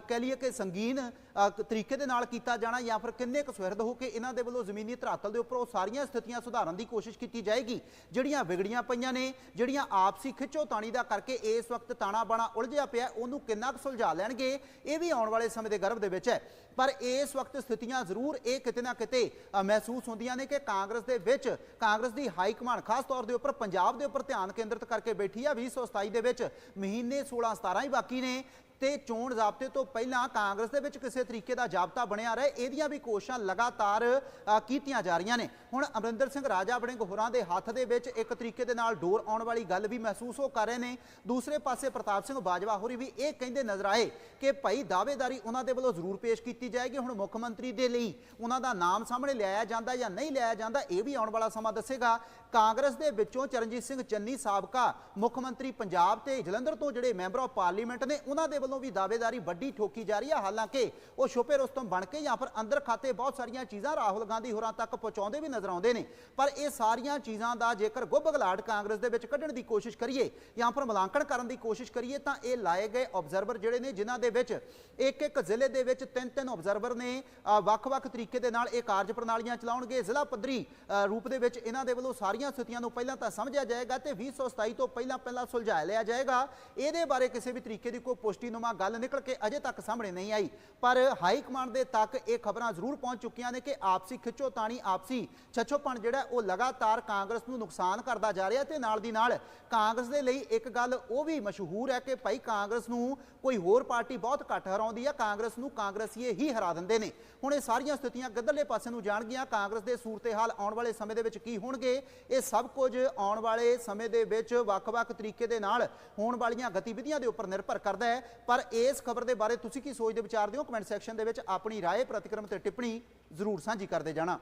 ਕਹਿ ਲਈਏ ਕਿ ਸੰਗੀਨ ਤਰੀਕੇ ਦੇ ਨਾਲ ਕੀਤਾ ਜਾਣਾ ਜਾਂ ਫਿਰ ਕਿੰਨੇ ਕੁ ਸੁਹਿਰਦ ਹੋ ਕੇ ਇਹਨਾਂ ਦੇ ਵੱਲੋਂ ਜ਼ਮੀਨੀ ਧਰਾਤਲ ਦੇ ਉੱਪਰ ਉਹ ਸਾਰੀਆਂ ਸਥਿਤੀਆਂ ਸੁਧਾਰਨ ਦੀ ਕੋਸ਼ਿਸ਼ ਕੀਤੀ ਜਾਏਗੀ ਜਿਹੜੀਆਂ ਵਿਗੜੀਆਂ ਪਈਆਂ ਨੇ, ਜਿਹੜੀਆਂ ਆਪਸੀ ਖਿੱਚੋਤਾਣੀ ਦਾ ਕਰਕੇ ਇਸ ਵਕਤ ਤਾਣਾ ਬਾਣਾ ਉਲਝਿਆ ਪਿਆ, ਉਹਨੂੰ ਕਿੰਨਾ ਕੁ ਸੁਲਝਾ ਲੈਣਗੇ, ਇਹ ਵੀ ਆਉਣ ਵਾਲੇ ਸਮੇਂ ਦੇ ਗਰਭ ਦੇ ਵਿੱਚ ਹੈ। ਪਰ ਇਸ ਵਕਤ ਸਥਿਤੀਆਂ ਜ਼ਰੂਰ ਇਹ ਕਿਤੇ ਨਾ ਕਿਤੇ ਮਹਿਸੂਸ ਹੁੰਦੀਆਂ ਨੇ ਕਿ ਕਾਂਗਰਸ ਦੇ ਵਿੱਚ, ਕਾਂਗਰਸ ਦੀ ਹਾਈ ਕਮਾਂਡ ਖਾਸ ਤੌਰ ਦੇ ਉੱਪਰ, ਪੰਜਾਬ ਦੇ ਉੱਪਰ ਧਿਆਨ ਕੇਂਦਰਿਤ ਕਰਕੇ ਬੈਠੀ ਆ 2027 ਦੇ ਵਿੱਚ, ਮਹੀਨੇ 16 17 ਹੀ ਬਾਕੀ ਨੇ। ਤੇ ਚੋਣ ਜ਼ਾਬਤੇ ਤੋਂ ਪਹਿਲਾਂ ਕਾਂਗਰਸ ਦੇ ਵਿੱਚ ਕਿਸੇ ਤਰੀਕੇ ਦਾ ਜ਼ਾਬਤਾ ਬਣਿਆ ਰਹੇ, ਇਹਦੀਆਂ ਵੀ ਕੋਸ਼ਿਸ਼ਾਂ ਲਗਾਤਾਰ ਕੀਤੀਆਂ ਜਾ ਰਹੀਆਂ ਨੇ। ਹੁਣ ਅਮਰਿੰਦਰ ਸਿੰਘ ਰਾਜਾ ਵੜਿੰਗ ਹੋਰਾਂ ਦੇ ਹੱਥ ਦੇ ਵਿੱਚ ਇੱਕ ਤਰੀਕੇ ਦੇ ਨਾਲ ਡੋਰ ਆਉਣ ਵਾਲੀ ਗੱਲ ਵੀ ਮਹਿਸੂਸ ਹੋ ਕਰ ਰਹੇ ਨੇ। ਦੂਸਰੇ ਪਾਸੇ ਪ੍ਰਤਾਪ ਸਿੰਘ ਬਾਜਵਾ ਹੋਰੀ ਵੀ ਇਹ ਕਹਿੰਦੇ ਨਜ਼ਰ ਆਏ ਕਿ ਭਾਈ ਦਾਅਵੇਦਾਰੀ ਉਹਨਾਂ ਦੇ ਵੱਲੋਂ ਜ਼ਰੂਰ ਪੇਸ਼ ਕੀਤੀ ਜਾਏਗੀ। ਹੁਣ ਮੁੱਖ ਮੰਤਰੀ ਦੇ ਲਈ ਉਹਨਾਂ ਦਾ ਨਾਮ ਸਾਹਮਣੇ ਲਿਆਇਆ ਜਾਂਦਾ ਜਾਂ ਨਹੀਂ ਲਿਆਇਆ ਜਾਂਦਾ, ਇਹ ਵੀ ਆਉਣ ਵਾਲਾ ਸਮਾਂ ਦੱਸੇਗਾ। ਕਾਂਗਰਸ ਦੇ ਵਿੱਚੋਂ ਚਰਨਜੀਤ ਸਿੰਘ ਚੰਨੀ ਸਾਬਕਾ ਮੁੱਖ ਮੰਤਰੀ ਪੰਜਾਬ ਤੇ ਜਲੰਧਰ ਤੋਂ ਜਿਹੜੇ ਮੈਂਬਰ ਆਫ ਪਾਰਲੀਮੈਂਟ ਨੇ, ਉਹਨਾਂ ਦੇ ਵੱਲੋਂ ਵੀ ਦਾਅਵੇਦਾਰੀ ਵੱਡੀ ਠੋਕੀ ਜਾ ਰਹੀ ਹੈ ਹਾਲਾਂਕਿ ਉਹ ਛੋਪੇ ਰੁਸਤਮ ਬਣ ਕੇ ਜਾਂ ਫਿਰ ਅੰਦਰ ਖਾਤੇ ਬਹੁਤ ਸਾਰੀਆਂ ਚੀਜ਼ਾਂ ਰਾਹੁਲ ਗਾਂਧੀ ਹੋਰਾਂ ਤੱਕ ਪਹੁੰਚਾਉਂਦੇ ਵੀ ਨਜ਼ਰ ਆਉਂਦੇ ਨੇ। ਪਰ ਇਹ ਸਾਰੀਆਂ ਚੀਜ਼ਾਂ ਦਾ ਜੇਕਰ ਗੁੱਬਗਲਾਟ ਕਾਂਗਰਸ ਦੇ ਵਿੱਚ ਕੱਢਣ ਦੀ ਕੋਸ਼ਿਸ਼ ਕਰੀਏ ਜਾਂ ਫਿਰ ਮੁਲਾਂਕਣ ਕਰਨ ਦੀ ਕੋਸ਼ਿਸ਼ ਕਰੀਏ, ਤਾਂ ਇਹ ਲਾਏ ਗਏ ਆਬਜ਼ਰਵਰ ਜਿਹੜੇ ਨੇ, ਜਿਨ੍ਹਾਂ ਦੇ ਵਿੱਚ ਇੱਕ ਇੱਕ ਜ਼ਿਲ੍ਹੇ ਦੇ ਵਿੱਚ ਤਿੰਨ ਤਿੰਨ ਆਬਜ਼ਰਵਰ ਨੇ ਵੱਖ-ਵੱਖ ਤਰੀਕੇ ਦੇ ਨਾਲ ਇਹ ਕਾਰਜ ਪ੍ਰਣਾਲੀਆਂ ਚਲਾਉਣਗੇ। ਜ਼ਿਲ੍ਹਾ ਪੱਧਰੀ ਰੂਪ ਦੇ ਵਿੱਚ ਇਹਨਾਂ ਦੇ ਵੱਲੋਂ ਸਾਰੀਆਂ ਸਥਿਤੀਆਂ ਨੂੰ ਪਹਿਲਾਂ ਤਾਂ ਸਮਝਿਆ ਜਾਏਗਾ ਤੇ 2027 ਤੋਂ ਪਹਿਲਾਂ ਪਹਿਲਾਂ ਸੁਲਝਾ ਲਿਆ ਜਾਏਗਾ। ਇਹਦੇ ਬਾਰੇ ਕਿਸੇ ਵੀ ਤਰੀਕੇ ਦੀ ਕੋਈ ਪੁਸ਼ਟੀਨੁਮਾ ਗੱਲ ਨਿਕਲ ਕੇ ਅਜੇ ਤੱਕ ਸਾਹਮਣੇ ਨਹੀਂ ਆਈ। ਪਰ ਹਾਈ ਕਮਾਂਡ ਦੇ ਤੱਕ ਇਹ ਖਬਰਾਂ ਜ਼ਰੂਰ ਪਹੁੰਚ ਚੁੱਕੀਆਂ ਨੇ ਕਿ ਆਪਸੀ ਖਿੱਚੋਤਾਣੀ ਆਪਸੀ ਛੱਛੋਪਣ ਜਿਹੜਾ ਉਹ ਲਗਾਤਾਰ ਕਾਂਗਰਸ ਨੂੰ ਨੁਕਸਾਨ ਕਰਦਾ ਜਾ ਰਿਹਾ ਤੇ ਨਾਲ ਦੀ ਨਾਲ ਕਾਂਗਰਸ ਦੇ ਲਈ ਇੱਕ ਗੱਲ ਉਹ ਵੀ ਮਸ਼ਹੂਰ ਹੈ ਕਿ ਭਾਈ ਕਾਂਗਰਸ ਨੂੰ ਕੋਈ ਹੋਰ ਪਾਰਟੀ ਬਹੁਤ ਘੱਟ ਹਰਾਉਂਦੀ ਹੈ ਕਾਂਗਰਸ ਨੂੰ ਕਾਂਗਰਸੀਏ ਹੀ ਹਰਾ ਦਿੰਦੇ ਨੇ। ਹੁਣ ਇਹ ਸਾਰੀਆਂ ਸਥਿਤੀਆਂ ਕਿੱਧਰਲੇ ਪਾਸੇ ਨੂੰ ਜਾਣਗੀਆਂ। ਕਾਂਗਰਸ ਦੇ ਸੂਰਤੇ-ਹਾਲ ਆਉਣ ਵਾਲੇ ਸਮੇਂ ਦੇ ਵਿੱਚ ਕੀ ਹੋਣਗੇ ਇਹ ਸਭ ਕੁਝ ਆਉਣ ਵਾਲੇ ਸਮੇਂ ਦੇ ਵਿੱਚ ਵੱਖ-ਵੱਖ ਤਰੀਕੇ ਦੇ ਨਾਲ ਹੋਣ ਵਾਲੀਆਂ ਗਤੀਵਿਧੀਆਂ ਦੇ ਉੱਪਰ ਨਿਰਭਰ ਕਰਦਾ ਹੈ। ਪਰ ਇਸ ਖਬਰ ਦੇ ਬਾਰੇ ਤੁਸੀਂ ਕੀ ਸੋਚਦੇ ਵਿਚਾਰਦੇ ਹੋ? ਕਮੈਂਟ ਸੈਕਸ਼ਨ ਦੇ ਵਿੱਚ ਆਪਣੀ ਰਾਏ, ਪ੍ਰਤੀਕਰਮ ਤੇ ਟਿੱਪਣੀ ਜ਼ਰੂਰ ਸਾਂਝੀ ਕਰਦੇ ਜਾਣਾ।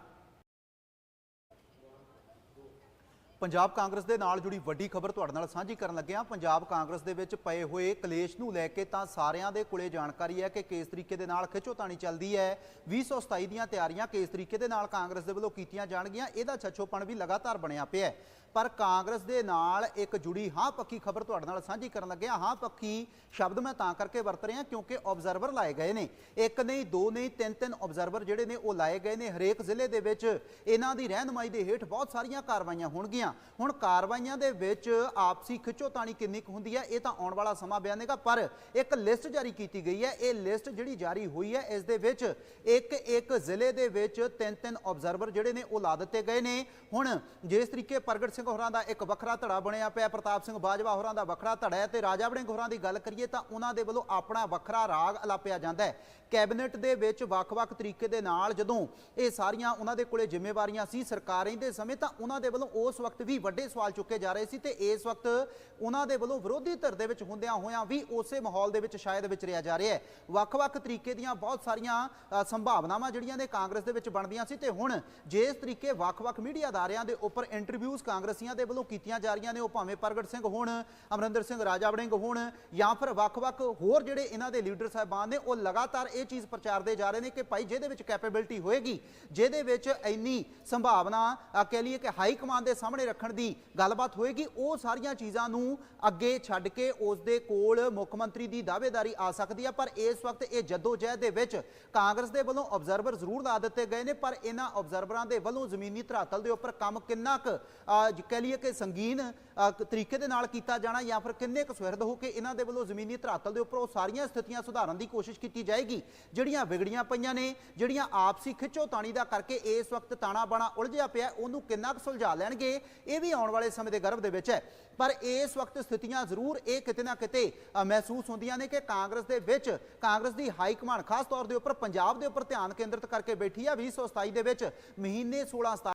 ਪੰਜਾਬ ਕਾਂਗਰਸ ਦੇ ਨਾਲ ਜੁੜੀ ਵੱਡੀ ਖਬਰ ਤੁਹਾਡੇ ਨਾਲ ਸਾਂਝੀ ਕਰਨ ਲੱਗੇ ਹਾਂ। ਪੰਜਾਬ ਕਾਂਗਰਸ ਦੇ ਵਿੱਚ ਪਏ ਹੋਏ ਕਲੇਸ਼ ਨੂੰ ਲੈ ਕੇ ਤਾਂ ਸਾਰਿਆਂ ਦੇ ਕੋਲੇ ਜਾਣਕਾਰੀ ਹੈ ਕਿ ਕਿਸ ਤਰੀਕੇ ਦੇ ਨਾਲ ਖਿੱਚੋਤਾਣੀ ਚੱਲਦੀ ਹੈ। 2027 ਦੀਆਂ ਤਿਆਰੀਆਂ ਕਿਸ ਤਰੀਕੇ ਦੇ ਨਾਲ ਕਾਂਗਰਸ ਦੇ ਵੱਲੋਂ ਕੀਤੀਆਂ ਜਾਣਗੀਆਂ, ਇਹਦਾ ਛੱਛੋਪਣ ਵੀ ਲਗਾਤਾਰ ਬਣਿਆ ਪਿਆ ਹੈ। ਪਰ ਕਾਂਗਰਸ ਦੇ ਨਾਲ ਇੱਕ ਜੁੜੀ ਹਾਂ ਪੱਕੀ ਖਬਰ ਤੁਹਾਡੇ ਨਾਲ ਸਾਂਝੀ ਕਰਨ ਲੱਗਿਆ ਹਾਂ। ਪੱਕੀ ਸ਼ਬਦ ਮੈਂ ਤਾਂ ਕਰਕੇ ਵਰਤ ਰਿਹਾ ਕਿਉਂਕਿ ਆਬਜ਼ਰਵਰ ਲਾਏ ਗਏ ਨੇ। ਇੱਕ ਨਹੀਂ, ਦੋ ਨਹੀਂ, ਤਿੰਨ ਤਿੰਨ ਆਬਜ਼ਰਵਰ ਜਿਹੜੇ ਨੇ ਉਹ ਲਾਏ ਗਏ ਨੇ। ਹਰੇਕ ਜ਼ਿਲ੍ਹੇ ਦੇ ਵਿੱਚ ਇਹਨਾਂ ਦੀ ਰਹਿਨਮਾਈ ਦੇ ਹੇਠ ਬਹੁਤ ਸਾਰੀਆਂ ਕਾਰਵਾਈਆਂ ਹੋਣਗੀਆਂ। ਹੁਣ ਕਾਰਵਾਈਆਂ ਦੇ ਵਿੱਚ ਆਪਸੀ ਖਿੱਚੋਤਾਣੀ ਕਿੰਨੀ ਕੁ ਹੁੰਦੀ ਹੈ, ਇਹ ਤਾਂ ਆਉਣ ਵਾਲਾ ਸਮਾਂ ਬਿਆਨੇਗਾ ਪਰ ਇੱਕ ਲਿਸਟ ਜਾਰੀ ਕੀਤੀ ਗਈ ਹੈ। ਇਹ ਲਿਸਟ ਜਿਹੜੀ ਜਾਰੀ ਹੋਈ ਹੈ, ਇਸ ਦੇ ਵਿੱਚ ਇੱਕ ਇੱਕ ਜ਼ਿਲ੍ਹੇ ਦੇ ਵਿੱਚ ਤਿੰਨ ਤਿੰਨ ਆਬਜ਼ਰਵਰ ਜਿਹੜੇ ਨੇ ਉਹ ਲਾ ਦਿੱਤੇ ਗਏ ਨੇ। ਹੁਣ ਜਿਸ ਤਰੀਕੇ ਪ੍ਰਗਟ ਸਿੰਘ ਹੋਰਾਂ ਦਾ ਇੱਕ ਵੱਖਰਾ ਧੜਾ ਬਣਿਆ ਪਿਆ। ਪ੍ਰਤਾਪ ਸਿੰਘ ਬਾਜਵਾ ਹੋਰਾਂ ਦਾ ਵੱਖਰਾ ਧੜਾ ਹੈ ਤੇ ਰਾਜਾ ਵੜਿੰਗ ਹੋਰਾਂ ਦੀ ਗੱਲ ਕਰੀਏ ਤਾਂ ਉਹਨਾਂ ਦੇ ਵੱਲੋਂ ਆਪਣਾ ਵੱਖਰਾ ਰਾਗ ਅਲਾਪਿਆ ਜਾਂਦਾ ਹੈ। ਕੈਬਨਿਟ ਦੇ ਵਿੱਚ ਵੱਖ-ਵੱਖ ਤਰੀਕੇ ਦੇ ਨਾਲ ਜਦੋਂ ਇਹ ਸਾਰੀਆਂ ਉਹਨਾਂ ਦੇ ਕੋਲੇ ਜ਼ਿੰਮੇਵਾਰੀਆਂ ਸੀ, ਸਰਕਾਰ ਦੇ ਸਮੇਂ ਤਾਂ ਉਹਨਾਂ ਦੇ ਵੱਲੋਂ ਉਸ ਵਕਤ ਵੀ ਵੱਡੇ ਸਵਾਲ ਚੁੱਕੇ ਜਾ ਰਹੇ ਸੀ ਤੇ ਇਸ ਵਕਤ ਉਹਨਾਂ ਦੇ ਵੱਲੋਂ ਵਿਰੋਧੀ ਧਿਰ ਦੇ ਵਿੱਚ ਹੁੰਦਿਆਂ ਹੋਇਆਂ ਵੀ ਉਸੇ ਮਾਹੌਲ ਦੇ ਵਿੱਚ ਸ਼ਾਇਦ ਵਿਚਰਿਆ ਜਾ ਰਿਹਾ ਹੈ। ਵੱਖ-ਵੱਖ ਤਰੀਕੇ ਦੀਆਂ ਬਹੁਤ ਸਾਰੀਆਂ ਸੰਭਾਵਨਾਵਾਂ ਜਿਹੜੀਆਂ ਨੇ ਕਾਂਗਰਸ ਦੇ ਵਿੱਚ ਬਣਦੀਆਂ ਸੀ ਤੇ ਹੁਣ ਜਿਸ ਤਰੀਕੇ ਵੱਖ-ਵੱਖ ਮੀਡੀਆ ਅਦਾਰਿਆਂ ਦੇ ਉੱਪਰ ਇੰਟਰਵਿਊਜ਼ ਕਾਂਗਰਸੀਆਂ ਦੇ ਵੱਲੋਂ ਕੀਤੀਆਂ ਜਾ ਰਹੀਆਂ ਨੇ, ਉਹ ਭਾਵੇਂ ਪ੍ਰਗਟ ਸਿੰਘ ਹੋਣ, ਅਮਰਿੰਦਰ ਸਿੰਘ ਰਾਜਾ ਵੜਿੰਗ ਹੋਣ ਜਾਂ ਫਿਰ ਵੱਖ-ਵੱਖ ਹੋਰ ਜਿਹੜੇ ਇਹਨਾਂ ਦੇ ਲੀਡਰ ਸਾਹਿਬਾਨ ਨੇ, ਉਹ ਲਗਾਤਾਰ ਇਹ ਚੀਜ਼ ਪ੍ਰਚਾਰਦੇ ਜਾ ਰਹੇ ਨੇ ਕਿ ਭਾਈ ਜਿਹਦੇ ਵਿੱਚ ਕੈਪੇਬਿਲਿਟੀ ਹੋਏਗੀ, ਜਿਹਦੇ ਵਿੱਚ ਇੰਨੀ ਸੰਭਾਵਨਾ ਕਹਿ ਲਈਏ ਕਿ ਹਾਈ ਕਮਾਂਡ ਦੇ ਸਾਹਮਣੇ ਰੱਖਣ ਦੀ ਗੱਲਬਾਤ ਹੋਏਗੀ, ਉਹ ਸਾਰੀਆਂ ਚੀਜ਼ਾਂ ਨੂੰ ਅੱਗੇ ਛੱਡ ਕੇ ਉਸ ਦੇ ਕੋਲ ਮੁੱਖ ਮੰਤਰੀ ਦੀ ਦਾਅਵੇਦਾਰੀ ਆ ਸਕਦੀ ਹੈ ਪਰ ਇਸ ਵਕਤ ਇਹ ਜਦੋਜਹਿਦ ਦੇ ਵਿੱਚ ਕਾਂਗਰਸ ਦੇ ਵੱਲੋਂ ਆਬਜ਼ਰਵਰ ਜ਼ਰੂਰ ਲਾ ਦਿੱਤੇ ਗਏ ਨੇ, ਪਰ ਇਹਨਾਂ ਆਬਜ਼ਰਵਰਾਂ ਦੇ ਵੱਲੋਂ ਜ਼ਮੀਨੀ ਧਰਾਤਲ ਦੇ ਉੱਪਰ ਕੰਮ ਕਿੰਨਾ ਕੁ ਕਹਿ ਲਈਏ ਕਿ ਸੰਗੀਨ ਤਰੀਕੇ ਦੇ ਨਾਲ ਕੀਤਾ ਜਾਣਾ ਜਾਂ ਫਿਰ ਕਿੰਨੇ ਕੁ ਸੁਹਿਰਦ ਹੋ ਕੇ ਇਹਨਾਂ ਦੇ ਵੱਲੋਂ ਜ਼ਮੀਨੀ ਧਰਾਤਲ ਦੇ ਉੱਪਰ ਉਹ ਸਾਰੀਆਂ ਸਥਿਤੀਆਂ ਸੁਧਾਰਨ ਦੀ ਕੋਸ਼ਿਸ਼ ਕੀਤੀ ਜਾਏਗੀ ਜਿਹੜੀਆਂ ਵਿਗੜੀਆਂ ਪਈਆਂ ਨੇ, ਜਿਹੜੀਆਂ ਆਪਸੀ ਖਿੱਚੋਤਾਣੀ ਦਾ ਕਰਕੇ ਇਸ ਵਕਤ ਤਾਣਾ ਬਾਣਾ ਉਲਝਿਆ ਪਿਆ, ਉਹਨੂੰ ਕਿੰਨਾ ਕੁ ਸੁਲਝਾ ਲੈਣਗੇ, ਇਹ ਵੀ ਆਉਣ ਵਾਲੇ ਸਮੇਂ ਦੇ ਗਰਭ ਦੇ ਵਿੱਚ ਹੈ। ਪਰ ਇਸ ਵਕਤ ਸਥਿਤੀਆਂ ਜ਼ਰੂਰ ਇਹ ਕਿਤੇ ਨਾ ਕਿਤੇ ਮਹਿਸੂਸ ਹੁੰਦੀਆਂ ਨੇ ਕਿ ਕਾਂਗਰਸ ਦੇ ਵਿੱਚ, ਕਾਂਗਰਸ ਦੀ ਹਾਈ ਕਮਾਂਡ ਖਾਸ ਤੌਰ ਦੇ ਉੱਪਰ, ਪੰਜਾਬ ਦੇ ਉੱਪਰ ਧਿਆਨ ਕੇਂਦਰਿਤ ਕਰਕੇ ਬੈਠੀ ਆ 2027 ਦੇ ਵਿੱਚ, ਮਹੀਨੇ 16 17